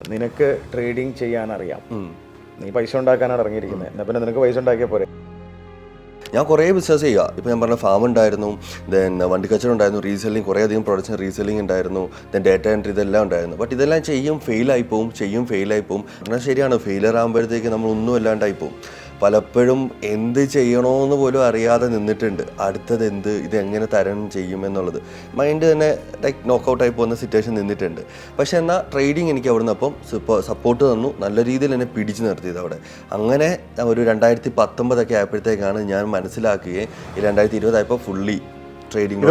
നിനക്ക് ട്രേഡിംഗ് ചെയ്യാൻ അറിയാം നീ പൈസ ഉണ്ടാക്കാനാണ് ഇറങ്ങിയിരിക്കുന്നത്. എന്നാ പിന്നെ നിനക്ക് പൈസ ഉണ്ടാക്കിയാൽ പോരെ? ഞാൻ കുറേ ബിസിനസ് ചെയ്യുക. ഇപ്പോൾ ഞാൻ പറഞ്ഞ ഫാം ഉണ്ടായിരുന്നു ദെൻ വണ്ടി കച്ചവടം ഉണ്ടായിരുന്നു റീസെല്ലിംഗ് കുറേ അധികം പ്രൊഡക്ഷൻ റീസെല്ലിംഗ് ഉണ്ടായിരുന്നു ദെൻ ഡേറ്റ എൻട്രി ഇതെല്ലാം ഉണ്ടായിരുന്നു. ബട്ട് ഇതെല്ലാം ചെയ്യും ഫെയിലായി പോവും ചെയ്യും ഫെയിലായി പോവും. എന്നാൽ ശരിയാണ് ഫെയിലർ ആകുമ്പോഴത്തേക്ക് നമ്മൾ ഒന്നും ഇല്ലാണ്ടായി പോവും. പലപ്പോഴും എന്ത് ചെയ്യണമെന്ന് പോലും അറിയാതെ നിന്നിട്ടുണ്ട്. അടുത്തത് എന്ത് ഇത് എങ്ങനെ തരണം ചെയ്യും എന്നുള്ളത്. മൈൻഡ് തന്നെ ലൈക്ക് നോക്കൗട്ടായി പോകുന്ന സിറ്റുവേഷൻ നിന്നിട്ടുണ്ട്. പക്ഷേ എന്നാൽ ട്രേഡിങ് എനിക്ക് അവിടുന്ന് അപ്പം സപ്പോർട്ട് തന്നു. നല്ല രീതിയിൽ എന്നെ പിടിച്ചു നിർത്തിയത് അവിടെ. അങ്ങനെ ഒരു രണ്ടായിരത്തി പത്തൊമ്പതൊക്കെ ആയപ്പോഴത്തേക്കാണ് ഞാൻ മനസ്സിലാക്കുകയും ഈ രണ്ടായിരത്തി ഇരുപതായപ്പോൾ ഫുള്ളി ട്രേഡിംഗ്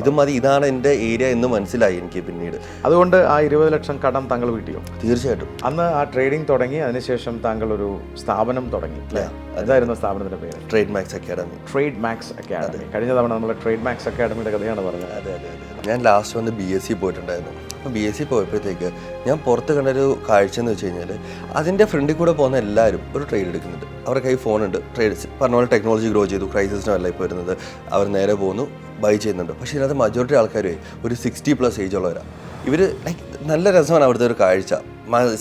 ഇത് മതി, ഇതാണ് എന്റെ ഏരിയ എന്ന് മനസ്സിലായി എനിക്ക് പിന്നീട്. അതുകൊണ്ട് ആ ഇരുപത് ലക്ഷം കടം താങ്കൾ വീട്ടിയോ? തീർച്ചയായിട്ടും. അന്ന് ആ ട്രേഡിംഗ് തുടങ്ങി അതിനുശേഷം താങ്കൾ ഒരു സ്ഥാപനം തുടങ്ങി അല്ലേ? എന്തായിരുന്നു സ്ഥാപനത്തിന്റെ പേര്. Trade Max academy Trade Max academy കഴിഞ്ഞ തവണ നമ്മൾ ട്രേഡ് മാക്സ് അക്കാഡമിയുടെ കഥയാണ് പറഞ്ഞത്. അതെ അതെ അതെ ഞാൻ ലാസ്റ്റ് വന്ന് ബി എസ് സി പോയിട്ടുണ്ടായിരുന്നു. അപ്പോൾ ബി എസ് സി പോയപ്പോഴത്തേക്ക് ഞാൻ പുറത്ത് കണ്ടൊരു കാഴ്ച എന്ന് വെച്ച് കഴിഞ്ഞാൽ അതിന്റെ ഫ്രണ്ടിൽ കൂടെ പോകുന്ന എല്ലാവരും ഒരു ട്രേഡ് എടുക്കുന്നുണ്ട്. അവരുടെ കൈ ഫോണുണ്ട് ട്രേഡ് പറഞ്ഞ പോലെ ടെക്നോളജി ഗ്രോ ചെയ്തു ക്രൈസിസിനും അല്ല ഇപ്പോൾ വരുന്നത് അവർ നേരെ പോകുന്നു ബൈ ചെയ്യുന്നുണ്ട്. പക്ഷേ ഇതിനകത്ത് മജോറിറ്റി ആൾക്കാർ ഒരു സിക്സ്റ്റി പ്ലസ് ഏജ് ഉള്ളവരാണ് ഇവർ ലൈക്ക് നല്ല രസമാണ് അവിടുത്തെ ഒരു കാഴ്ച.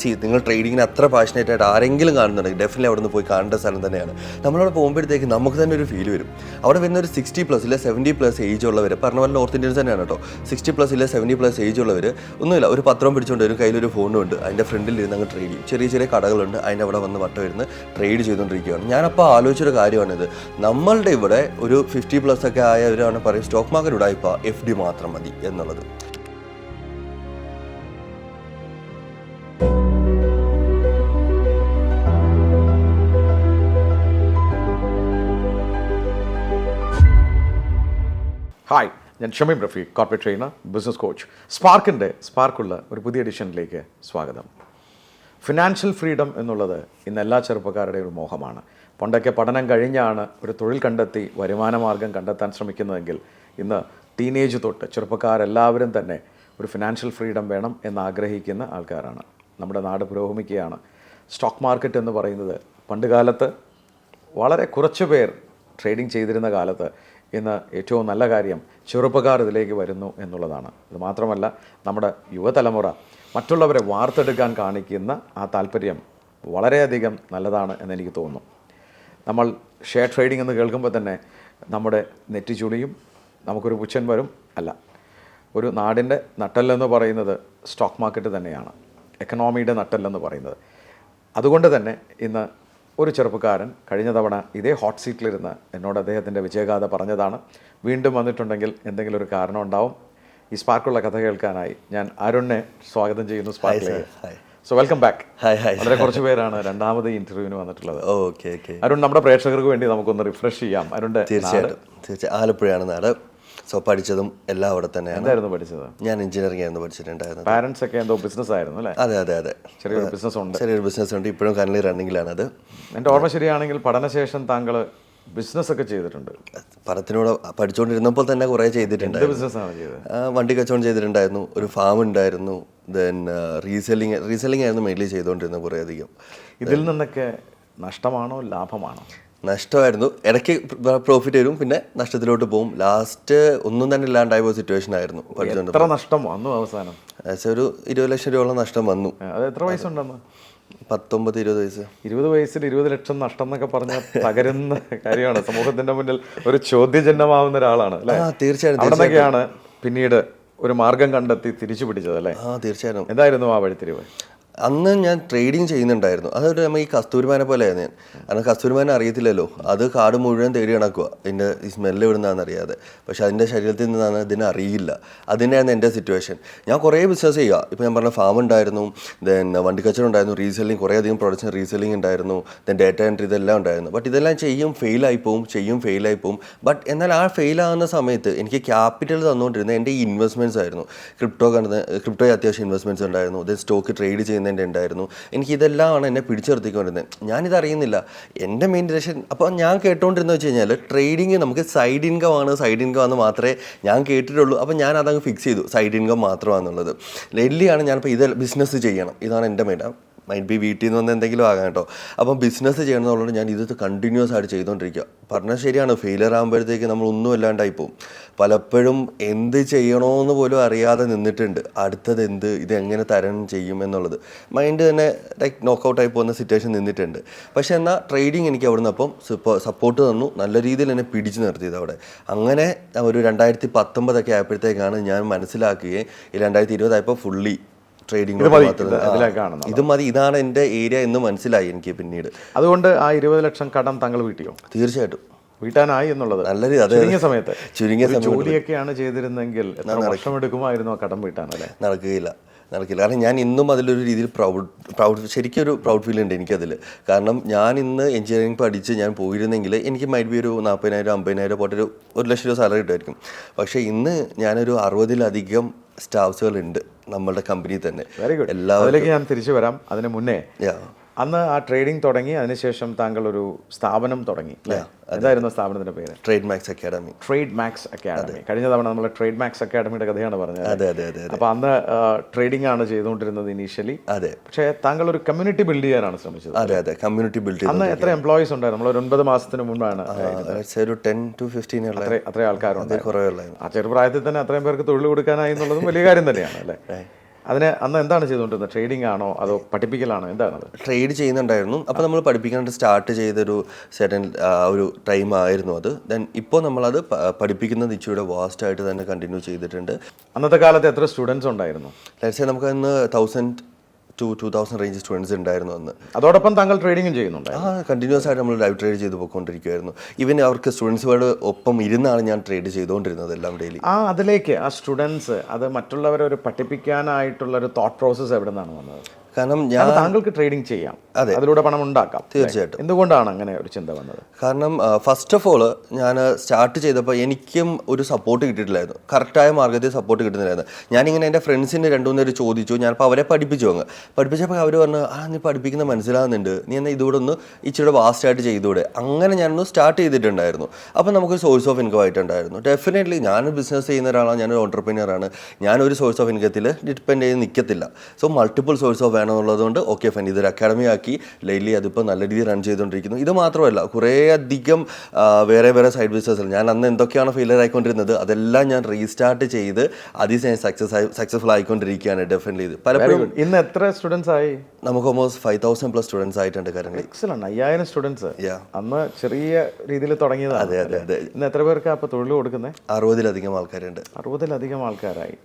സി നിങ്ങൾ ട്രേഡിങ്ങിന് അത്ര പാഷനേറ്റ് ആയിട്ട് ആരെങ്കിലും കാണുന്നുണ്ടെങ്കിൽ ഡെഫിനറ്റ്ലി അവിടെ നിന്ന് പോയി കാണേണ്ട സ്ഥലം തന്നെയാണ്. നമ്മളവിടെ പോകുമ്പോഴത്തേക്ക് നമുക്ക് തന്നെ ഒരു ഫീൽ വരും. അവിടെ വരുന്ന ഒരു സിക്സ്റ്റി പ്ലസ് ഇല്ല സെവന്റി പ്ലസ് ഏജ് ഉള്ളവർ പറഞ്ഞ പോലെ നോർത്ത് ഇന്ത്യൻസ് തന്നെയാണ് കേട്ടോ. സിക്സ്റ്റി പ്ലസ് ഇല്ല സെവന്റി പ്ലസ് ഏജ് ഉള്ളവർ ഒന്നുമില്ല ഒരു പത്രം പിടിച്ചുകൊണ്ട് വരും കയ്യിലൊരു ഫോണും ഉണ്ട് അതിന്റെ ഫ്രണ്ടിൽ ഇരുന്ന് അങ്ങ് ട്രേഡ് ചെയ്യും. ചെറിയ ചെറിയ കടകളുണ്ട് അതിന്റെ അവിടെ വന്ന് വട്ടം ഇരുന്ന് ട്രേഡ് ചെയ്തുകൊണ്ടിരിക്കുകയാണ്. ഞാനപ്പോൾ ആലോചിച്ചൊരു കാര്യമാണിത്. നമ്മളുടെ ഇവിടെ ഒരു ഫിഫ്റ്റി പ്ലസ് ഒക്കെ ആയവരാണ് പറയും സ്റ്റോക്ക് മാർക്കറ്റ് ഉടായ്പ എഫ് ഡി മാത്രം മതി എന്നുള്ളത്. ഞാൻ Shameem Rafeeq corporate trainer business coach സ്പാർക്കിന്റെ സ്പാർക്കുള്ള ഒരു പുതിയ എഡിഷനിലേക്ക് സ്വാഗതം. ഫിനാൻഷ്യൽ ഫ്രീഡം എന്നുള്ളത് ഇന്ന് എല്ലാ ചെറുപ്പക്കാരുടെയും ഒരു മോഹമാണ്. പണ്ടൊക്കെ പഠനം കഴിഞ്ഞാണ് ഒരു തൊഴിൽ കണ്ടെത്തി വരുമാന മാർഗം കണ്ടെത്താൻ ശ്രമിക്കുന്നതെങ്കിൽ ഇന്ന് ടീനേജ് തൊട്ട് ചെറുപ്പക്കാരെല്ലാവരും തന്നെ ഒരു ഫിനാൻഷ്യൽ ഫ്രീഡം വേണം എന്ന് ആഗ്രഹിക്കുന്ന ആൾക്കാരാണ്. നമ്മുടെ നാട് പുരോഗമിക്കുകയാണ്. സ്റ്റോക്ക് മാർക്കറ്റ് എന്ന് പറയുന്നത് പണ്ട് കാലത്ത് വളരെ കുറച്ച് പേർ ട്രേഡിംഗ് ചെയ്തിരുന്ന കാലത്ത് ഇന്ന് ഏറ്റവും നല്ല കാര്യം ചെറുപ്പക്കാർ ഇതിലേക്ക് വരുന്നു എന്നുള്ളതാണ്. ഇത് മാത്രമല്ല നമ്മുടെ യുവതലമുറ മറ്റുള്ളവരെ വാർത്തെടുക്കാൻ കാണിക്കുന്ന ആ താല്പര്യം വളരെയധികം നല്ലതാണ് എന്നെനിക്ക് തോന്നുന്നു. നമ്മൾ ഷെയർ ട്രേഡിംഗ് എന്ന് കേൾക്കുമ്പോൾ തന്നെ നമ്മുടെ നെറ്റി ചുളിയും നമുക്കൊരു പുച്ഛൻ വരും അല്ല. ഒരു നാടിന്റെ നട്ടെല്ലെന്ന് പറയുന്നത് സ്റ്റോക്ക് മാർക്കറ്റ് തന്നെയാണ്. എക്കണോമിയുടെ നട്ടെല്ലെന്ന് പറയുന്നത്. അതുകൊണ്ട് തന്നെ ഇന്ന് ഒരു ചെറുപ്പക്കാരൻ കഴിഞ്ഞ തവണ ഇതേ ഹോട്ട് സീറ്റിലിരുന്ന് എന്നോട് അദ്ദേഹത്തിന്റെ വിജയഗാഥ പറഞ്ഞതാണ്. വീണ്ടും വന്നിട്ടുണ്ടെങ്കിൽ എന്തെങ്കിലും ഒരു കാരണം ഉണ്ടാവും. ഈ സ്പാർക്കുള്ള കഥ കേൾക്കാനായി ഞാൻ അരുണിനെ സ്വാഗതം ചെയ്യുന്നു സ്പാർക്കിലേക്ക്. So welcome back hi hi വളരെ കുറച്ച് പേരാണ് രണ്ടാമത് ഇന്റർവ്യൂവിന് വന്നിട്ടുള്ളത്. ഓക്കെ ഓക്കെ അരുൺ നമ്മുടെ പ്രേക്ഷകർക്ക് വേണ്ടി നമുക്കൊന്ന് റിഫ്രഷ് ചെയ്യാം. അരുണിന്റെ തീർച്ചയായിട്ടും. തീർച്ചയായും ആലപ്പുഴയാണ് നാട്. സോ പഠിച്ചതും എല്ലാം അവിടെ തന്നെയാണ്. എന്തായിരുന്നു പഠിച്ചത്? ഞാൻ എഞ്ചിനീയറിംഗ് ആയിരുന്നു പഠിച്ചിട്ടുണ്ടായിരുന്നത്. പാരന്റ്സ് ഒക്കെ എന്തോ ബിസിനസ് ആയിരുന്നു അല്ലേ? അതെ അതെ അതെ. ചെറിയൊരു ബിസിനസ് ഉണ്ട്. ചെറിയൊരു ബിസിനസ് ഉണ്ട്. ഇപ്പോഴും കനലി റണ്ണിങ്ങിലാണ് അത്. എന്റെ ഓർമ്മ ശരിയാണെങ്കിൽ പഠനശേഷം താങ്കൾ ബിസിനസ് ഒക്കെ ചെയ്തിട്ടുണ്ട്. പടത്തിനോട് പഠിച്ചുകൊണ്ടിരുന്നപ്പോൾ തന്നെ കുറേ ചെയ്തിട്ടുണ്ട് ബിസിനസ്സാണ് ചെയ്തത്? വണ്ടി കച്ചവടം ചെയ്തിട്ടുണ്ടായിരുന്നു. ഒരു ഫാം ഉണ്ടായിരുന്നു. ദെൻ റീസെല്ലിങ് റീസെല്ലിംഗ് ആയിരുന്നു മെയിൻലി ചെയ്തുകൊണ്ടിരുന്നത് കുറേ അധികം ഇതിൽ നിന്നൊക്കെ നഷ്ടമാണോ ലാഭമാണോ? നഷ്ടമായിരുന്നു. ഇടയ്ക്ക് പ്രോഫിറ്റ് വരും പിന്നെ നഷ്ടത്തിലോട്ട് പോകും. ലാസ്റ്റ് ഒന്നും തന്നെ ഇല്ലാണ്ടായ ഒരു സിറ്റുവേഷൻ ആയിരുന്നു. പഠിച്ചുകൊണ്ട് എത്ര നഷ്ടം വന്നു അവസാനം? ഒരു ഇരുപത് ലക്ഷം രൂപയോളം നഷ്ടം വന്നു. അത് എത്ര വയസ്സുണ്ടെന്ന് പത്തൊമ്പത് ഇരുപത് വയസ്സ് ഇരുപത് വയസ്സിൽ ഇരുപത് ലക്ഷം നഷ്ടം എന്നൊക്കെ പറഞ്ഞ തകരുന്ന കാര്യമാണ്. സമൂഹത്തിന്റെ മുന്നിൽ ഒരു ചോദ്യചിഹ്നമാവുന്ന ഒരാളാണ് തീർച്ചയായിട്ടും പിന്നീട് ഒരു മാർഗം കണ്ടെത്തി തിരിച്ചു പിടിച്ചത് അല്ലേ? തീർച്ചയായിട്ടും. തീർച്ചയായും എന്തായിരുന്നു ആ വഴിത്തിരിവ്? അന്ന് ഞാൻ ട്രേഡിങ് ചെയ്യുന്നുണ്ടായിരുന്നു. അതൊരു നമ്മൾ ഈ കസ്തൂരിമാനെ പോലെയായിരുന്നു ഞാൻ. കാരണം കസ്തൂരിമാനെ അറിയത്തില്ലല്ലോ. അത് കാട് മുഴുവൻ തേടി കണക്കുക ഇതിന്റെ ഈ സ്മെല്ല് എവിടുന്നാന്ന് അറിയാതെ പക്ഷേ അതിന്റെ ശരീരത്തിൽ നിന്നാണ് ഇതിനെ അറിയില്ല. അതിന്റെയാണ് എന്റെ സിറ്റുവേഷൻ ഞാൻ കുറേ ബിസിനസ് ചെയ്യുക. ഇപ്പോൾ ഞാൻ പറഞ്ഞ ഫാം ഉണ്ടായിരുന്നു. ദെൻ വണ്ടി ഉണ്ടായിരുന്നു. റീസെല്ലിംഗ് കുറേ അധികം പ്രൊഡക്ഷൻ റീസെല്ലിംഗ് ഉണ്ടായിരുന്നു. ദെൻ ഡേറ്റ എൻട്രി ഇതെല്ലാം ഉണ്ടായിരുന്നു. ബട്ട് ഇതെല്ലാം ചെയ്യും ഫെയിലായി പോവും ചെയ്യും ഫെയിലായി പോവും. ബട്ട് എന്നാൽ ആ ഫെയിലാകുന്ന സമയത്ത് എനിക്ക് ക്യാപിറ്റൽ തന്നുകൊണ്ടിരുന്ന എന്റെ ഈ ഇൻവെസ്റ്റ്മെന്റ്സ് ആയിരുന്നു ക്രിപ്റ്റോ കണ്ടത് ക്രിപ്റ്റോ അത്യാവശ്യം ഇൻവെസ്റ്റ്മെന്റ്സ് ഉണ്ടായിരുന്നു. ദെൻ സ്റ്റോക്ക് ട്രേഡ് ചെയ്യുന്നതിന്റെ ഉണ്ടായിരുന്നു. എനിക്ക് ഇതെല്ലാമാണ് എന്നെ പിടിച്ചു നിർത്തിക്കൊണ്ടിരുന്നത് ഞാനിത് അറിയുന്നില്ല. എന്റെ മെയിൻ ഡയറക്ഷൻ അപ്പോൾ ഞാൻ കേട്ടുകൊണ്ടിരുന്നത് വെച്ച് കഴിഞ്ഞാൽ ട്രേഡിങ് നമുക്ക് സൈഡ് ഇൻകം ആണ് സൈഡ് ഇൻകം ആണെന്ന് മാത്രമേ ഞാൻ കേട്ടിട്ടുള്ളൂ. അപ്പോൾ ഞാൻ അതങ്ങ് ഫിക്സ് ചെയ്തു സൈഡ് ഇൻകം മാത്രമാണെന്നുള്ളത്. ഡെല്ലിയാണ് ഞാനിപ്പോൾ ഇത് ബിസിനസ് ചെയ്യണം. ഇതാണ് എന്റെ മെയിൻ മൈറ്റ് ബി വീട്ടിൽ നിന്ന് വന്ന് എന്തെങ്കിലും ആകാം കേട്ടോ. അപ്പം ബിസിനസ് ചെയ്യണമെന്നുള്ളത് ഞാൻ ഇത് കണ്ടിന്യൂസ് ആയിട്ട് ചെയ്തുകൊണ്ടിരിക്കുക. പറഞ്ഞാൽ ശരിയാണ് ഫെയിലർ ആകുമ്പോഴത്തേക്ക് നമ്മൾ ഒന്നും അല്ലാണ്ടായി പോകും പലപ്പോഴും എന്ത് ചെയ്യണമെന്ന് പോലും അറിയാതെ നിന്നിട്ടുണ്ട്. അടുത്തത് എന്ത് ഇത് എങ്ങനെ തരണം ചെയ്യും എന്നുള്ളത്. മൈൻഡ് തന്നെ ലൈക്ക് നോക്കൗട്ടായി പോകുന്ന സിറ്റുവേഷൻ നിന്നിട്ടുണ്ട്. പക്ഷേ എന്നാൽ ട്രേഡിങ് എനിക്ക് അവിടുന്ന് അപ്പം സപ്പോർട്ട് തന്നു. നല്ല രീതിയിൽ എന്നെ പിടിച്ചു നിർത്തിയത് അവിടെ. അങ്ങനെ ഒരു രണ്ടായിരത്തി പത്തൊമ്പതൊക്കെ ആയപ്പോഴത്തേക്കാണ് ഞാൻ മനസ്സിലാക്കുകയും ഈ രണ്ടായിരത്തി ഇരുപതായപ്പോൾ ഫുള്ളി ട്രേഡിംഗ് ഇത് മതി, ഇത് മതി ഇതാണ് എന്റെ ഏരിയ എന്ന് മനസ്സിലായി എനിക്ക് പിന്നീട്. അതുകൊണ്ട് ആ ഇരുപത് ലക്ഷം കടം താങ്കൾ വീട്ടിയോ? തീർച്ചയായിട്ടും. വീട്ടാനായി എന്നുള്ളത്. ചുരുങ്ങിയ സമയത്ത്. ചുരുങ്ങിയ ജോലിയൊക്കെയാണ് ചെയ്തിരുന്നെങ്കിൽ എത്ര വർഷം എടുക്കുമായിരുന്നു ആ കടം വീട്ടാനല്ലേ? നടക്കുകയില്ല നടക്കില്ല കാരണം ഞാൻ ഇന്നും അതിലൊരു രീതിയിൽ പ്രൗഡ് പ്രൗഡ് ശരിക്കും ഒരു പ്രൗഡ് ഫീൽ ഉണ്ട് എനിക്കതിൽ കാരണം ഞാൻ ഇന്ന് എഞ്ചിനീയറിംഗ് പഠിച്ച് ഞാൻ പോയിരുന്നെങ്കിൽ എനിക്ക് മൈറ്റ് ബി ഒരു നാൽപ്പതിനായിരം അമ്പതിനായിരം പോട്ടൊരു ഒരു ഒരു ലക്ഷം രൂപ സാലറി കിട്ടുമായിരിക്കും. പക്ഷേ ഇന്ന് ഞാനൊരു അറുപതിലധികം സ്റ്റാഫ്സുകളുണ്ട് നമ്മളുടെ കമ്പനി തന്നെ. വെരി ഗുഡ് എല്ലാവരിലേക്ക് ഞാൻ തിരിച്ചു വരാം. അതിന് മുന്നേ. അന്ന് ആ ട്രേഡിംഗ് തുടങ്ങി അതിനുശേഷം താങ്കൾ ഒരു സ്ഥാപനം തുടങ്ങി എന്തായിരുന്നു സ്ഥാപനത്തിന്റെ പേര്. Trade Max academy Trade Max academy കഴിഞ്ഞ തവണ നമ്മൾ ട്രേഡ് മാക്സ് അക്കാഡമിയുടെ കഥയാണ് പറഞ്ഞത്. അതെ അതെ അതെ അപ്പൊ അന്ന് ട്രേഡിംഗ് ആണ് ചെയ്തുകൊണ്ടിരുന്നത് ഇനീഷ്യലി അതെ. പക്ഷേ താങ്കൾ ഒരു കമ്മ്യൂണിറ്റി ബിൽഡ് ചെയ്യാനാണ് ശ്രമിച്ചത്. അതെ അതെ. കമ്മ്യൂണിറ്റി ബിൽഡ് അന്ന് എത്ര എംപ്ലോയീസ് ഉണ്ടായിരുന്നു? നമ്മൾ ഒരു ഒൻപത് മാസത്തിന് മുമ്പാണ് ഒരു ടെൻ ടു ഫിഫ്റ്റീൻ അത്ര ആൾക്കാരുണ്ട് ആ ചെറുപ്രായത്തിൽ തന്നെ അത്രയും പേർക്ക് തൊഴിൽ കൊടുക്കാനായി എന്നുള്ളതും വലിയ കാര്യം തന്നെയാണ് അല്ലേ? അതിന് അന്ന് എന്താണ് ചെയ്തുകൊണ്ടിരുന്നത്? ട്രേഡിംഗ് ആണോ അതോ പഠിപ്പിക്കലാണോ? എന്താണ് ട്രേഡ് ചെയ്യുന്നുണ്ടായിരുന്നു. അപ്പോൾ നമ്മൾ പഠിപ്പിക്കാനായിട്ട് സ്റ്റാർട്ട് ചെയ്തൊരു സെറ്റൻ ഒരു ടൈം ആയിരുന്നു അത്. ദെൻ ഇപ്പോൾ നമ്മളത് പഠിപ്പിക്കുന്നത് ഇച്ചിരി വാസ്റ്റ് ആയിട്ട് തന്നെ കണ്ടിന്യൂ ചെയ്തിട്ടുണ്ട്. അന്നത്തെ കാലത്ത് എത്ര സ്റ്റുഡൻസ് ഉണ്ടായിരുന്നു? ലെറ്റ്സ് നമുക്ക് ഇന്ന് thousand to two thousand range students ഉണ്ടായിരുന്നു അന്ന്. അതോടൊപ്പം താങ്കൾ ട്രേഡിംഗും ചെയ്യുന്നുണ്ട് ആ കണ്ടിന്യൂസ് ആയിട്ട് നമ്മൾ ലൈവ് ട്രേഡ് ചെയ്ത് പോയിക്കൊണ്ടിരിക്കുമായിരുന്നു ഇവൻ അവർക്ക് സ്റ്റുഡൻസുകളുടെ ഒപ്പം ഇരുന്നാണ് ഞാൻ ട്രേഡ് ചെയ്തുകൊണ്ടിരുന്നത് എല്ലാം ഡെയിലി ആ അതിലേക്ക് ആ സ്റ്റുഡൻസ് അത് മറ്റുള്ളവരെ ഒരു പഠിപ്പിക്കാനായിട്ടുള്ള ഒരു തോട്ട് പ്രോസസ്സ് എവിടെ നിന്നാണ് വന്നത്? കാരണം ഞാൻ താങ്കൾക്ക് ട്രേഡിംഗ് ചെയ്യാം. അതെ. അതിലൂടെ പണം ഉണ്ടാക്കാം തീർച്ചയായിട്ടും. എന്തുകൊണ്ടാണ് അങ്ങനെ ഒരു ചിന്ത വന്നത്? കാരണം ഫസ്റ്റ് ഓഫ് ഓൾ ഞാൻ സ്റ്റാർട്ട് ചെയ്തപ്പോൾ എനിക്കും ഒരു സപ്പോർട്ട് കിട്ടിയിട്ടില്ലായിരുന്നു. കറക്റ്റായ മാർഗത്തിൽ സപ്പോർട്ട് കിട്ടുന്നില്ലായിരുന്നു. ഞാനിങ്ങനെ എന്റെ ഫ്രണ്ട്സിന് രണ്ടു മൂന്ന് പേര് ചോദിച്ചു. ഞാനിപ്പോൾ അവരെ പഠിപ്പിച്ചു അങ്ങ്. പഠിപ്പിച്ചപ്പോൾ അവർ പറഞ്ഞു ആ നീ പഠിപ്പിക്കുന്ന മനസ്സിലാകുന്നുണ്ട്. നീ എന്നാൽ ഇതുകൂടെ ഒന്ന് ഇച്ചിരി വാസ്റ്റായിട്ട് ചെയ്തുകൂടെ അങ്ങനെ ഞാനൊന്ന് സ്റ്റാർട്ട് ചെയ്തിട്ടുണ്ടായിരുന്നു. അപ്പോൾ നമുക്കൊരു സോഴ്സ് ഓഫ് ഇൻകം ആയിട്ടുണ്ടായിരുന്നു. ഡെഫിനറ്റ്ലി ഞാൻ ബിസിനസ് ചെയ്യുന്ന ഒരാളാണ്. ഞാനൊരു ഓൺട്രപ്രീനിയറാണ് ഞാനൊരു സോഴ്സ് ഓഫ് ഇൻകത്തിൽ ഡിപ്പെൻഡ് ചെയ്ത് നിൽക്കത്തില്ല സോ മൾട്ടിപ്പിൾ സോഴ്സ് ഓഫ് വേണമെന്നുള്ളതുകൊണ്ട് ഓക്കെ ഫൈൻ. ഇതൊരു അക്കാഡമി ആക്കി ലൈലി അതിപ്പോൾ നല്ല രീതിയിൽ റൺ ചെയ്തുകൊണ്ടിരിക്കുന്നു. ഇത് മാത്രമല്ല കുറേയധികം വേറെ വേറെ സൈഡ് ബിസിനസ്സിൽ ഞാൻ അന്ന് എന്തൊക്കെയാണ് ഫെയിലിയർ ആയിക്കൊണ്ടിരുന്നത് അതെല്ലാം ഞാൻ റീസ്റ്റാർട്ട് ചെയ്ത് അതിൽ ഞാൻ സക്സസ് ആയി സക്സസ്ഫുൾ ആയിക്കൊണ്ടിരിക്കുകയാണ് ഡെഫിനറ്റ്ലി ഇത്. പലപ്പോഴും ഇന്ന് എത്ര സ്റ്റുഡൻസ് ആയി? നമുക്ക് almost five thousand plus students ആയിട്ടുണ്ട് കാര്യങ്ങൾ എക്സലന്റ് അയ്യായിരം സ്റ്റുഡൻസ് അന്ന് ചെറിയ രീതിയിൽ തുടങ്ങിയത് അതെ അതെ അതെ. ഇന്ന് എത്ര പേർക്ക് അപ്പൊ തൊഴിൽ കൊടുക്കുന്നത് അറുപതിലധികം ആൾക്കാരുണ്ട്. അറുപതിലധികം ആൾക്കാരായി.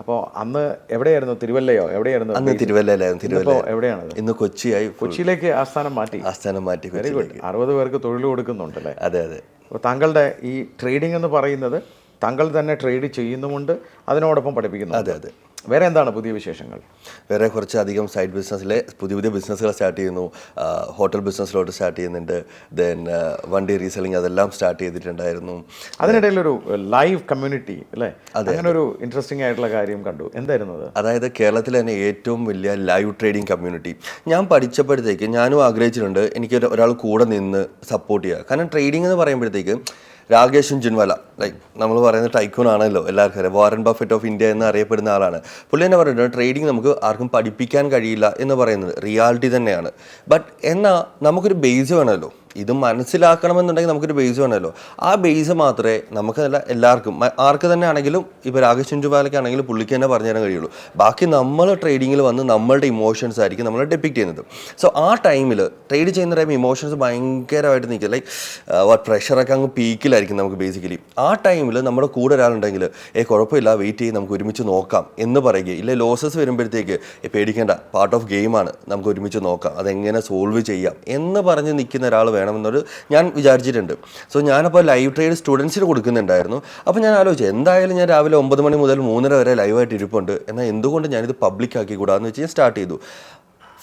അപ്പോൾ അന്ന് എവിടെയായിരുന്നു? തിരുവല്ലയോ? എവിടെയായിരുന്നു? അന്ന് തിരുവല്ലയിലായിരുന്നു. എവിടെയാണത്? ഇന്ന് കൊച്ചിയായി കൊച്ചിയിലേക്ക് ആസ്ഥാനം മാറ്റി. ആസ്ഥാനം മാറ്റി വെരി ഗുഡ് അറുപത് പേർക്ക് തൊഴിൽ കൊടുക്കുന്നുണ്ടല്ലേ? അതെ അതെ. താങ്കളുടെ ഈ ട്രേഡിംഗ് എന്ന് പറയുന്നത് താങ്കൾ തന്നെ ട്രേഡ് ചെയ്യുന്നുമുണ്ട് അതിനോടൊപ്പം പഠിപ്പിക്കുന്നു അതെ അതെ. വേറെ എന്താണ് പുതിയ വിശേഷങ്ങൾ? വേറെ കുറച്ച് അധികം സൈഡ് ബിസിനസ്സിലെ പുതിയ പുതിയ ബിസിനസ്സുകൾ സ്റ്റാർട്ട് ചെയ്യുന്നു. ഹോട്ടൽ ബിസിനസ്സിലോട്ട് സ്റ്റാർട്ട് ചെയ്യുന്നുണ്ട്. ദെൻ വണ്ടി റീസെല്ലിംഗ് അതെല്ലാം സ്റ്റാർട്ട് ചെയ്തിട്ടുണ്ടായിരുന്നു. അതിനിടയിൽ ഒരു ലൈവ് കമ്മ്യൂണിറ്റി അല്ലേ? അങ്ങനെ ഒരു ഇൻട്രസ്റ്റിംഗ് ആയിട്ടുള്ള കാര്യം കണ്ടു. എന്തായിരുന്നു അത്? അതായത് കേരളത്തിലെ തന്നെ ഏറ്റവും വലിയ ലൈവ് ട്രേഡിംഗ് കമ്മ്യൂണിറ്റി ഞാൻ പഠിച്ചപ്പോഴത്തേക്ക് ഞാനും ആഗ്രഹിച്ചിട്ടുണ്ട് എനിക്ക് ഒരു- ഒരാൾ കൂടെ നിന്ന് സപ്പോർട്ട് ചെയ്യുക. കാരണം ട്രേഡിംഗ് എന്ന് പറയുമ്പോഴത്തേക്ക് രാകേഷ് ജിൻവല. ലൈക്ക് നമ്മൾ പറയുന്ന ടൈക്കൂൺ ആണല്ലോ എല്ലാവർക്കും അറിയാം. വാറൻ ബഫറ്റ് ഓഫ് ഇന്ത്യ എന്ന് അറിയപ്പെടുന്ന ആളാണ്. പുള്ളി തന്നെ പറഞ്ഞിട്ടുണ്ട് ട്രേഡിംഗ് നമുക്ക് ആർക്കും പഠിപ്പിക്കാൻ കഴിയില്ല എന്ന് പറയുന്നത്. റിയാലിറ്റി തന്നെയാണ്. ബട്ട് എന്നാൽ നമുക്കൊരു ബേസ് വേണമല്ലോ. ഇത് മനസ്സിലാക്കണമെന്നുണ്ടെങ്കിൽ നമുക്കൊരു ബേസ് വേണമല്ലോ. ആ ബേസ് മാത്രമേ നമുക്ക് എല്ലാവർക്കും ആർക്ക് തന്നെ ആണെങ്കിലും ഇപ്പോൾ രാകേഷ് ചുഞ്ചുവാലയ്ക്കാണെങ്കിലും പുള്ളിക്ക് തന്നെ പറഞ്ഞു തരാൻ കഴിയുള്ളൂ. ബാക്കി നമ്മൾ ട്രേഡിങ്ങിൽ വന്ന് നമ്മളുടെ ഇമോഷൻസ് ആയിരിക്കും നമ്മൾ ഡെപ്പിക്ട് ചെയ്യുന്നത്. സോ ആ ടൈമിൽ ട്രേഡ് ചെയ്യുന്ന ടൈം ഇമോഷൻസ് ഭയങ്കരമായിട്ട് നിൽക്കുക ലൈക്ക് പ്രഷറൊക്കെ അങ്ങ് പീക്കിലായിരിക്കും നമുക്ക് ബേസിക്കലി ആ ടൈമിൽ നമ്മുടെ കൂടെ ഒരാളുണ്ടെങ്കിൽ ഏ കുഴപ്പമില്ല വെയിറ്റ് ചെയ്ത് നമുക്ക് ഒരുമിച്ച് നോക്കാം എന്ന് പറയുക ഇല്ല ലോസസ് വരുമ്പോഴത്തേക്ക് "ഏ, പേടിക്കേണ്ട പാർട്ട് ഓഫ് ഗെയിമാണ് നമുക്ക് ഒരുമിച്ച് നോക്കാം അതെങ്ങനെ സോൾവ് ചെയ്യാം എന്ന് പറഞ്ഞ് നിൽക്കുന്ന ഒരാൾ വേണമെന്നൊരു ഞാൻ വിചാരിച്ചിട്ടുണ്ട്. സോ ഞാനപ്പോൾ ലൈവ് ട്രേഡ് സ്റ്റുഡൻസിന് കൊടുക്കുന്നുണ്ടായിരുന്നു. അപ്പോൾ ഞാൻ ആലോചിച്ചു എന്തായാലും ഞാൻ രാവിലെ ഒമ്പത് മണി മുതൽ മൂന്നര വരെ ലൈവായിട്ട് ഇരിപ്പുണ്ട്. എന്നാൽ എന്തുകൊണ്ട് ഞാനിത് പബ്ലിക് ആക്കി കൂടാന്ന് വെച്ച് ഞാൻ സ്റ്റാർട്ട് ചെയ്തു.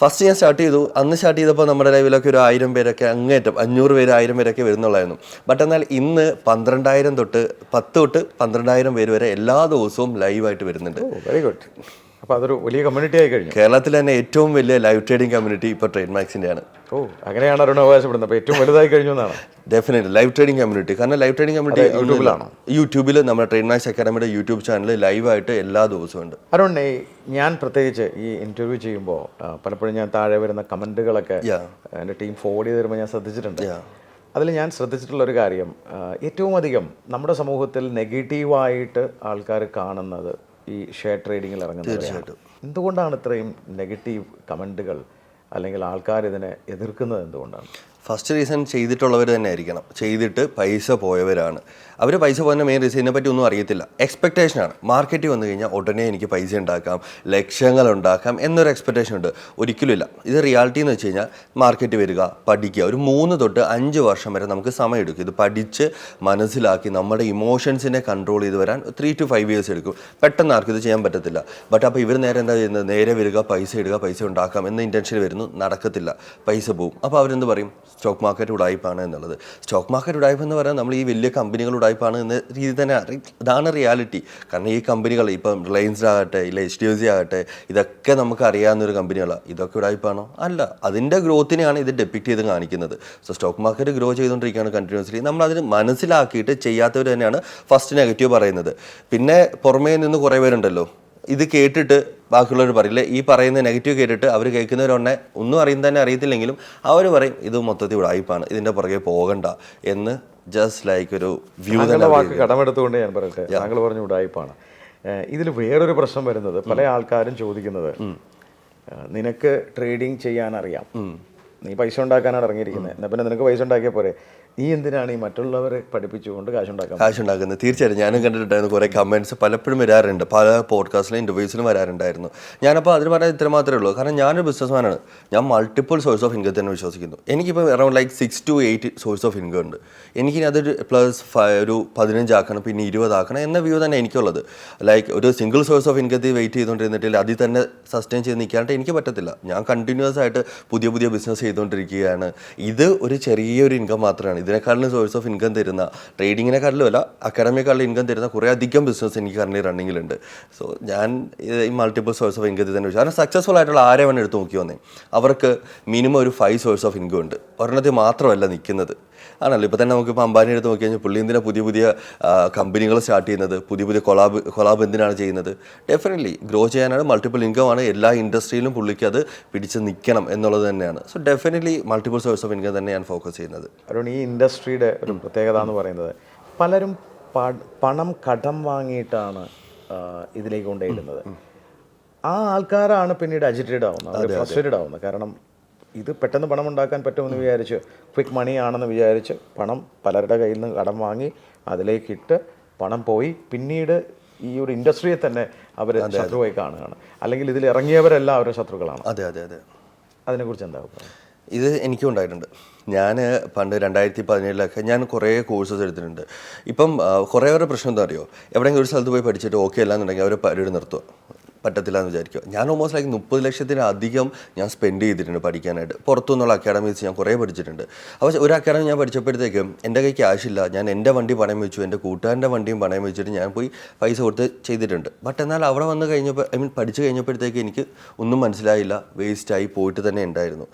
ഫസ്റ്റ് ഞാൻ സ്റ്റാർട്ട് ചെയ്തു. അന്ന് സ്റ്റാർട്ട് ചെയ്തപ്പോൾ നമ്മുടെ ലൈവിലൊക്കെ ഒരു ആയിരം പേരൊക്കെ അങ്ങേറ്റം അഞ്ഞൂറ് പേര് ആയിരം പേരൊക്കെ വരുന്നുള്ളായിരുന്നു. ബട്ട് എന്നാൽ ഇന്ന് പന്ത്രണ്ടായിരം തൊട്ട് പത്ത് തൊട്ട് പന്ത്രണ്ടായിരം പേര് വരെ എല്ലാ ദിവസവും ലൈവായിട്ട് വരുന്നുണ്ട്. വെരി ഗുഡ് അപ്പോൾ അതൊരു വലിയ കമ്മ്യൂണിറ്റി ആയി കഴിഞ്ഞു. കേരളത്തിൽ തന്നെ ഏറ്റവും വലിയ ലൈവ് ട്രേഡിംഗ് കമ്മ്യൂണിറ്റി ഇപ്പൊ ട്രേഡ് മാക്സിന്റെ ആണ് ഓ അങ്ങനെയാണ് അരുൺ അവകാശപ്പെടുന്നത്. അപ്പോൾ ഏറ്റവും വലുതായി കഴിഞ്ഞു എന്നാണ്. ഡെഫിനറ്റ്ലി ലൈവ് ട്രേഡിംഗ് കമ്മ്യൂണിറ്റി കാരണം ലൈവ് ട്രേഡിംഗ് കമ്മ്യൂണിറ്റി യൂട്യൂബിലാണ് യൂട്യൂബിൽ നമ്മുടെ ട്രേഡ് മാക്സ് അക്കാഡമിയുടെ യൂട്യൂബ് ചാനൽ ലൈവായിട്ട് എല്ലാ ദിവസവും ഉണ്ട്. അരുൺ ഞാൻ പ്രത്യേകിച്ച് ഈ ഇന്റർവ്യൂ ചെയ്യുമ്പോൾ പലപ്പോഴും ഞാൻ താഴെ വരുന്ന കമന്റുകളൊക്കെ എന്റെ എന്റെ ടീം ഫോർവേഡ് ചെയ്ത് തരുമ്പോൾ ഞാൻ ശ്രദ്ധിച്ചിട്ടുണ്ട്. അതിൽ ഞാൻ ശ്രദ്ധിച്ചിട്ടുള്ള ഒരു കാര്യം ഏറ്റവും അധികം നമ്മുടെ സമൂഹത്തിൽ നെഗറ്റീവായിട്ട് ആൾക്കാർ കാണുന്നത് ഈ ഷെയർ ട്രേഡിങ്ങിൽ ഇറങ്ങുന്നത് എന്തുകൊണ്ടാണ് ഇത്രയും നെഗറ്റീവ് കമന്റുകൾ അല്ലെങ്കിൽ ആൾക്കാർ ഇതിനെ എതിർക്കുന്നത് എന്തുകൊണ്ടാണ്? ഫസ്റ്റ് റീസൺ ചെയ്തിട്ടുള്ളവർ തന്നെ ആയിരിക്കണം. ചെയ്തിട്ട് പൈസ പോയവരാണ്. അവർ പൈസ പോകുന്ന മെയിൻ റീസൺ പറ്റി ഒന്നും അറിയത്തില്ല എക്സ്പെക്ടേഷനാണ് മാർക്കറ്റിൽ വന്നു കഴിഞ്ഞാൽ ഉടനെ എനിക്ക് പൈസ ഉണ്ടാക്കാം ലക്ഷ്യങ്ങൾ ഉണ്ടാക്കാം എന്നൊരു എക്സ്പെക്ടേഷൻ ഉണ്ട്. ഒരിക്കലുമില്ല ഇത് റിയാലിറ്റി എന്ന് വെച്ച് കഴിഞ്ഞാൽ മാർക്കറ്റ് വരിക പഠിക്കുക. ഒരു മൂന്ന് തൊട്ട് അഞ്ച് വർഷം വരെ നമുക്ക് സമയമെടുക്കും. ഇത് പഠിച്ച് മനസ്സിലാക്കി നമ്മുടെ ഇമോഷൻസിനെ കൺട്രോൾ ചെയ്ത് വരാൻ ത്രീ ടു ഫൈവ് ഇയേഴ്സ് എടുക്കും. പെട്ടെന്ന് ആർക്കും ഇത് ചെയ്യാൻ പറ്റത്തില്ല. ബട്ട് അപ്പോൾ ഇവർ നേരെ എന്താ ചെയ്യുന്നത്? നേരെ വരിക പൈസ ഇടുക പൈസ ഉണ്ടാക്കാം എന്ന ഇന്റൻഷൻ വരുന്നു. നടക്കത്തില്ല. പൈസ പോവും. അപ്പോൾ അവരെന്ത് പറയും? സ്റ്റോക്ക് മാർക്കറ്റ് ഉടായ്പാണ് എന്നുള്ളത്. സ്റ്റോക്ക് മാർക്കറ്റ് ഉടായ്പ എന്ന് പറയാൻ നമ്മൾ ഈ വലിയ കമ്പനികൾ ഉടായ്പാണ് എന്ന രീതി തന്നെ ഇതാണ് റിയാലിറ്റി. കാരണം ഈ കമ്പനികൾ ഇപ്പം റിലയൻസ് ആകട്ടെ ഇല്ല എച്ച് ഡി എഫ് സി ആകട്ടെ ഇതൊക്കെ നമുക്ക് അറിയാവുന്ന ഒരു കമ്പനികളാണ് ഇതൊക്കെ ഉടായ്പാണോ അല്ല. അതിന്റെ ഗ്രോത്തിനെയാണ് ഇത് ഡെപ്പിക്റ്റ് ചെയ്ത് കാണിക്കുന്നത്. സോ സ്റ്റോക്ക് മാർക്കറ്റ് ഗ്രോ ചെയ്തുകൊണ്ടിരിക്കുകയാണ് കണ്ടിന്യൂസ്ലി നമ്മൾ അതിന് മനസ്സിലാക്കിയിട്ട് ചെയ്യാത്തവർ തന്നെയാണ് ഫസ്റ്റ് നെഗറ്റീവ് പറയുന്നത്. പിന്നെ പുറമേ നിന്ന് കുറേ പേരുണ്ടല്ലോ. ഇത് കേട്ടിട്ട് ബാക്കിയുള്ളവർ പറയില്ല ഈ പറയുന്ന നെഗറ്റീവ് കേട്ടിട്ട് അവർ കേൾക്കുന്നവരൊന്നെ ഒന്നും അറിയുന്ന തന്നെ അറിയത്തില്ലെങ്കിലും അവർ പറയും ഇത് മൊത്തത്തിൽ ഉടായിപ്പാണ് ഇതിന്റെ പുറകെ പോകണ്ട. എന്ന് ജസ്റ്റ് ലൈക്ക് ഒരു വ്യൂ വാക്ക് കടമെടുത്തുകൊണ്ട് ഞാൻ പറയട്ടെ? താങ്കൾ പറഞ്ഞു ഉടായ്പാണ് ഇതിൽ വേറൊരു പ്രശ്നം വരുന്നത് പല ആൾക്കാരും ചോദിക്കുന്നത് നിനക്ക് ട്രേഡിങ് ചെയ്യാൻ അറിയാം നീ പൈസ ഉണ്ടാക്കാനാണ് ഇറങ്ങിയിരിക്കുന്നത്. എന്നാൽ പിന്നെ നിനക്ക് പൈസ ഉണ്ടാക്കിയ പോരെ? നീ എന്തിനാണ് ഈ മറ്റുള്ളവരെ പഠിപ്പിച്ചുകൊണ്ട് കാശുണ്ടാക്കാൻ കാശുണ്ടാക്കുന്നത്? തീർച്ചയായിട്ടും. ഞാനും കണ്ടിട്ടുണ്ടായിരുന്നു കുറേ കമന്റ്സ് പലപ്പോഴും വരാറുണ്ട്. പല പോഡ്കാസ്റ്റിലും ഇന്റർവ്യൂസിലും വരാറുണ്ടായിരുന്നു. ഞാനപ്പോൾ അതിന് പറയാൻ ഇത്ര മാത്രമേ ഉള്ളൂ. കാരണം ഞാനൊരു ബിസിനസ്മാനാണ് ഞാൻ മൾട്ടിപ്പിൾ സോഴ്സ് ഓഫ് ഇൻകം തന്നെ വിശ്വസിക്കുന്നു. എനിക്കിപ്പോൾ around like six to eight source of income ഉണ്ട്. എനിക്കിനി അതൊരു പ്ലസ് ഒരു പതിനഞ്ചാക്കണം പിന്നെ ഇരുപതാക്കണം എന്ന വ്യൂ തന്നെ എനിക്കുള്ളത്. ലൈക്ക് ഒരു സിംഗിൾ സോഴ്സ് ഓഫ് ഇൻകത്തിൽ വെയിറ്റ് ചെയ്തുകൊണ്ടിരുന്നിട്ടില്ല അതിൽ തന്നെ സസ്റ്റെയിൻ ചെയ്ത് നിൽക്കാണ്ട് എനിക്ക് പറ്റത്തില്ല. ഞാൻ കണ്ടിന്യൂസ് ആയിട്ട് പുതിയ പുതിയ ബിസിനസ് ചെയ്തുകൊണ്ടിരിക്കുകയാണ്. ഇത് ഒരു ചെറിയൊരു ഇൻകം മാത്രമാണ്. ഇതിനെക്കാട്ടിലും സോഴ്സ് ഓഫ് ഇൻകം തരുന്ന ട്രേഡിങ്ങിനെക്കാട്ടിലും അല്ല അക്കാഡമിയെക്കാട്ടിലും ഇൻകം തരുന്ന കുറേ അധികം ബിസിനസ് എനിക്ക് കറണ്ടി റണ്ണിങ്ങിലുണ്ട് സോ ഞാൻ ഈ മൾട്ടിപ്പിൾ സോഴ്സ് ഓഫ് ഇൻകം തന്നെ വിശ്വസിക്കും. കാരണം സക്സസ്ഫുൾ ആയിട്ടുള്ള ആരെ വേണം എടുത്ത് നോക്കി വന്നേ അവർക്ക് മിനിമം ഒരു ഫൈവ് സോഴ്സ് ഓഫ് ഇൻകം ഉണ്ട്. ഒരെണ്ണത്തിൽ മാത്രമല്ല നിൽക്കുന്നത്. ആണല്ലോ. ഇപ്പോൾ തന്നെ നമുക്കിപ്പോൾ അംബാനി എടുത്ത് നോക്കി കഴിഞ്ഞാൽ പുള്ളി എന്തിനാണ് പുതിയ പുതിയ കമ്പനികൾ സ്റ്റാർട്ട് ചെയ്യുന്നത്? പുതിയ പുതിയ കൊളാബ് കൊളാബ് എന്തിനാണ് ചെയ്യുന്നത്? ഡെഫിനറ്റ്ലി ഗ്രോ ചെയ്യാനാണ് മൾട്ടിപ്പിൾ ഇൻകം ആണ്. എല്ലാ ഇൻഡസ്ട്രിയിലും പുള്ളിക്ക് അത് പിടിച്ച് നിൽക്കണം എന്നുള്ളത് തന്നെയാണ്. So definitely multiple source of income തന്നെ ഞാൻ ഫോക്കസ് ചെയ്യുന്നത്. അതുകൊണ്ട് ഈ ഇൻഡസ്ട്രിയുടെ ഒരു പ്രത്യേകത എന്ന് പറയുന്നത് പലരും പണം കടം വാങ്ങിയിട്ടാണ് ഇതിലേക്ക് കൊണ്ടുപോയിടുന്നത് ആ ആൾക്കാരാണ് പിന്നീട് അജിറ്റേഡ് ആവുന്നത് ഫ്രസ്ട്രേറ്റഡ് ആവുന്നത്. കാരണം ഇത് പെട്ടെന്ന് പണം ഉണ്ടാക്കാൻ പറ്റുമെന്ന് വിചാരിച്ച് ക്വിക്ക് മണി ആണെന്ന് വിചാരിച്ച് പണം പലരുടെ കയ്യിൽ നിന്ന് കടം വാങ്ങി അതിലേക്കിട്ട് പണം പോയി. പിന്നീട് ഈ ഒരു ഇൻഡസ്ട്രിയെ തന്നെ അവർ ശത്രുവായി കാണുകയാണ്. അല്ലെങ്കിൽ ഇതിൽ ഇറങ്ങിയവരെല്ലാം അവരുടെ ശത്രുക്കളാണ്. അതെ അതെ അതെ. അതിനെക്കുറിച്ച് എന്താ ഇത് എനിക്കും ഉണ്ടായിട്ടുണ്ട്. ഞാൻ പണ്ട് രണ്ടായിരത്തി പതിനേഴിലൊക്കെ ഞാൻ കുറേ കോഴ്സസ് എടുത്തിട്ടുണ്ട്. ഇപ്പം കുറേ പേരുടെ പ്രശ്നം എന്താ അറിയോ? എവിടെയെങ്കിലും ഒരു സ്ഥലത്ത് പോയി പഠിച്ചിട്ട് ഓക്കെ അല്ല എന്നുണ്ടെങ്കിൽ അവർ പരിപാടി നിർത്തുക. പറ്റത്തില്ല എന്ന് വിചാരിക്കുക. ഞാൻ ഓൾമോസ്റ്റ് ലൈക്ക് മുപ്പത് ലക്ഷത്തിലധികം ഞാൻ സ്പെൻഡ് ചെയ്തിട്ടുണ്ട് പഠിക്കാനായിട്ട്. പുറത്തുനിന്നുള്ള അക്കാഡമീസ് ഞാൻ കുറേ പഠിച്ചിട്ടുണ്ട്. അപ്പോൾ ഒരു അക്കാഡമി ഞാൻ പഠിച്ചപ്പോഴത്തേക്കും എന്റെ കൈ ക്യാഷ് ഇല്ല. ഞാൻ എന്റെ വണ്ടി പണയം വെച്ചു. എന്റെ കൂട്ടുകാരന്റെ വണ്ടിയും പണയം വെച്ചിട്ട് ഞാൻ പോയി പൈസ കൊടുത്ത് ചെയ്തിട്ടുണ്ട്. ബട്ട് എന്നാൽ അവിടെ വന്ന് കഴിഞ്ഞപ്പോൾ ഐ മീൻ പഠിച്ചു കഴിഞ്ഞപ്പോഴത്തേക്ക് എനിക്ക് ഒന്നും മനസ്സിലായില്ല. വേസ്റ്റായി പോയിട്ട് തന്നെ ഉണ്ടായിരുന്നു.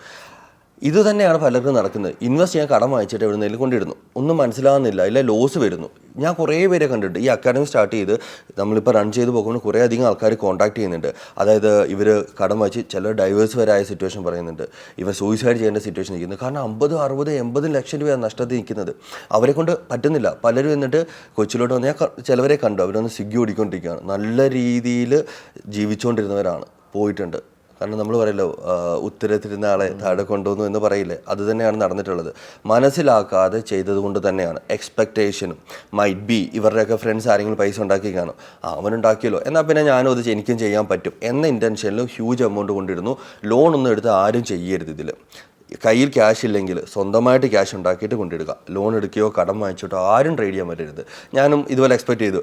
ഇത് തന്നെയാണ് പലർക്കും നടക്കുന്നത്. ഇൻവെസ്റ്റ് ചെയ്യാൻ കടം വാങ്ങിച്ചിട്ട് എവിടെ നിന്നെങ്കിലും കൊണ്ടിടുന്നു ഒന്നും മനസ്സിലാകുന്നില്ല. ഇല്ല ലോസ് വരുന്നു. ഞാൻ കുറേ പേരെ കണ്ടിട്ട് ഈ അക്കാഡമി സ്റ്റാർട്ട് ചെയ്ത് നമ്മളിപ്പോൾ റൺ ചെയ്ത് പോകുമ്പോൾ കുറേ അധികം ആൾക്കാർ കോൺടാക്ട് ചെയ്യുന്നുണ്ട്. അതായത് ഇവർ കടം വായിച്ച് ചില ഡൈവേഴ്സ് വരെ ആയ സിറ്റുവേഷൻ പറയുന്നുണ്ട്. ഇവർ സൂയിസൈഡ് ചെയ്യേണ്ട സിറ്റുവേഷൻ നിൽക്കുന്നത് കാരണം അമ്പത് അറുപത് എൺപത് ലക്ഷം രൂപയാണ് നഷ്ടത്തിൽ നിൽക്കുന്നത്. അവരെ കൊണ്ട് പറ്റുന്നില്ല. പലരും എന്നിട്ട് കൊച്ചിലോട്ട് വന്ന് ഞാൻ ചിലവരെ കണ്ടു. അവരൊന്ന് സ്വിഗ്ഗി ഓടിക്കൊണ്ടിരിക്കുകയാണ്. നല്ല രീതിയിൽ ജീവിച്ചുകൊണ്ടിരുന്നവരാണ്. പോയിട്ടുണ്ട്. കാരണം നമ്മൾ പറയല്ലോ ഉത്തരത്തിരുന്ന ആളെ താഴെ കൊണ്ടുവന്നു എന്ന് പറയില്ലേ? അത് തന്നെയാണ് നടന്നിട്ടുള്ളത്. മനസ്സിലാക്കാതെ ചെയ്തത് കൊണ്ട് തന്നെയാണ്. എക്സ്പെക്റ്റേഷനും മൈറ്റ് ബി ഇവരുടെയൊക്കെ ഫ്രണ്ട്സ് ആരെങ്കിലും പൈസ ഉണ്ടാക്കി കാണും. അവനുണ്ടാക്കിയല്ലോ. എന്നാൽ പിന്നെ ഞാനും അത് എനിക്കും ചെയ്യാൻ പറ്റും. എന്ന ഇന്റൻഷനിൽ ഹ്യൂജ് എമൗണ്ട് കൊണ്ടിരുന്നു. ലോൺ ഒന്നും എടുത്ത് ആരും ചെയ്യരുത് ഇതിൽ കയ്യിൽ ക്യാഷ് ഇല്ലെങ്കിൽ സ്വന്തമായിട്ട് ക്യാഷ് ഉണ്ടാക്കിയിട്ട് കൊണ്ടിടുക. ലോൺ എടുക്കുകയോ കടം വാങ്ങിച്ചിട്ടോ ആരും ട്രേഡ് ചെയ്യാൻ പറ്റരുത്. ഞാനും ഇതുപോലെ എക്സ്പെക്ട് ചെയ്തു.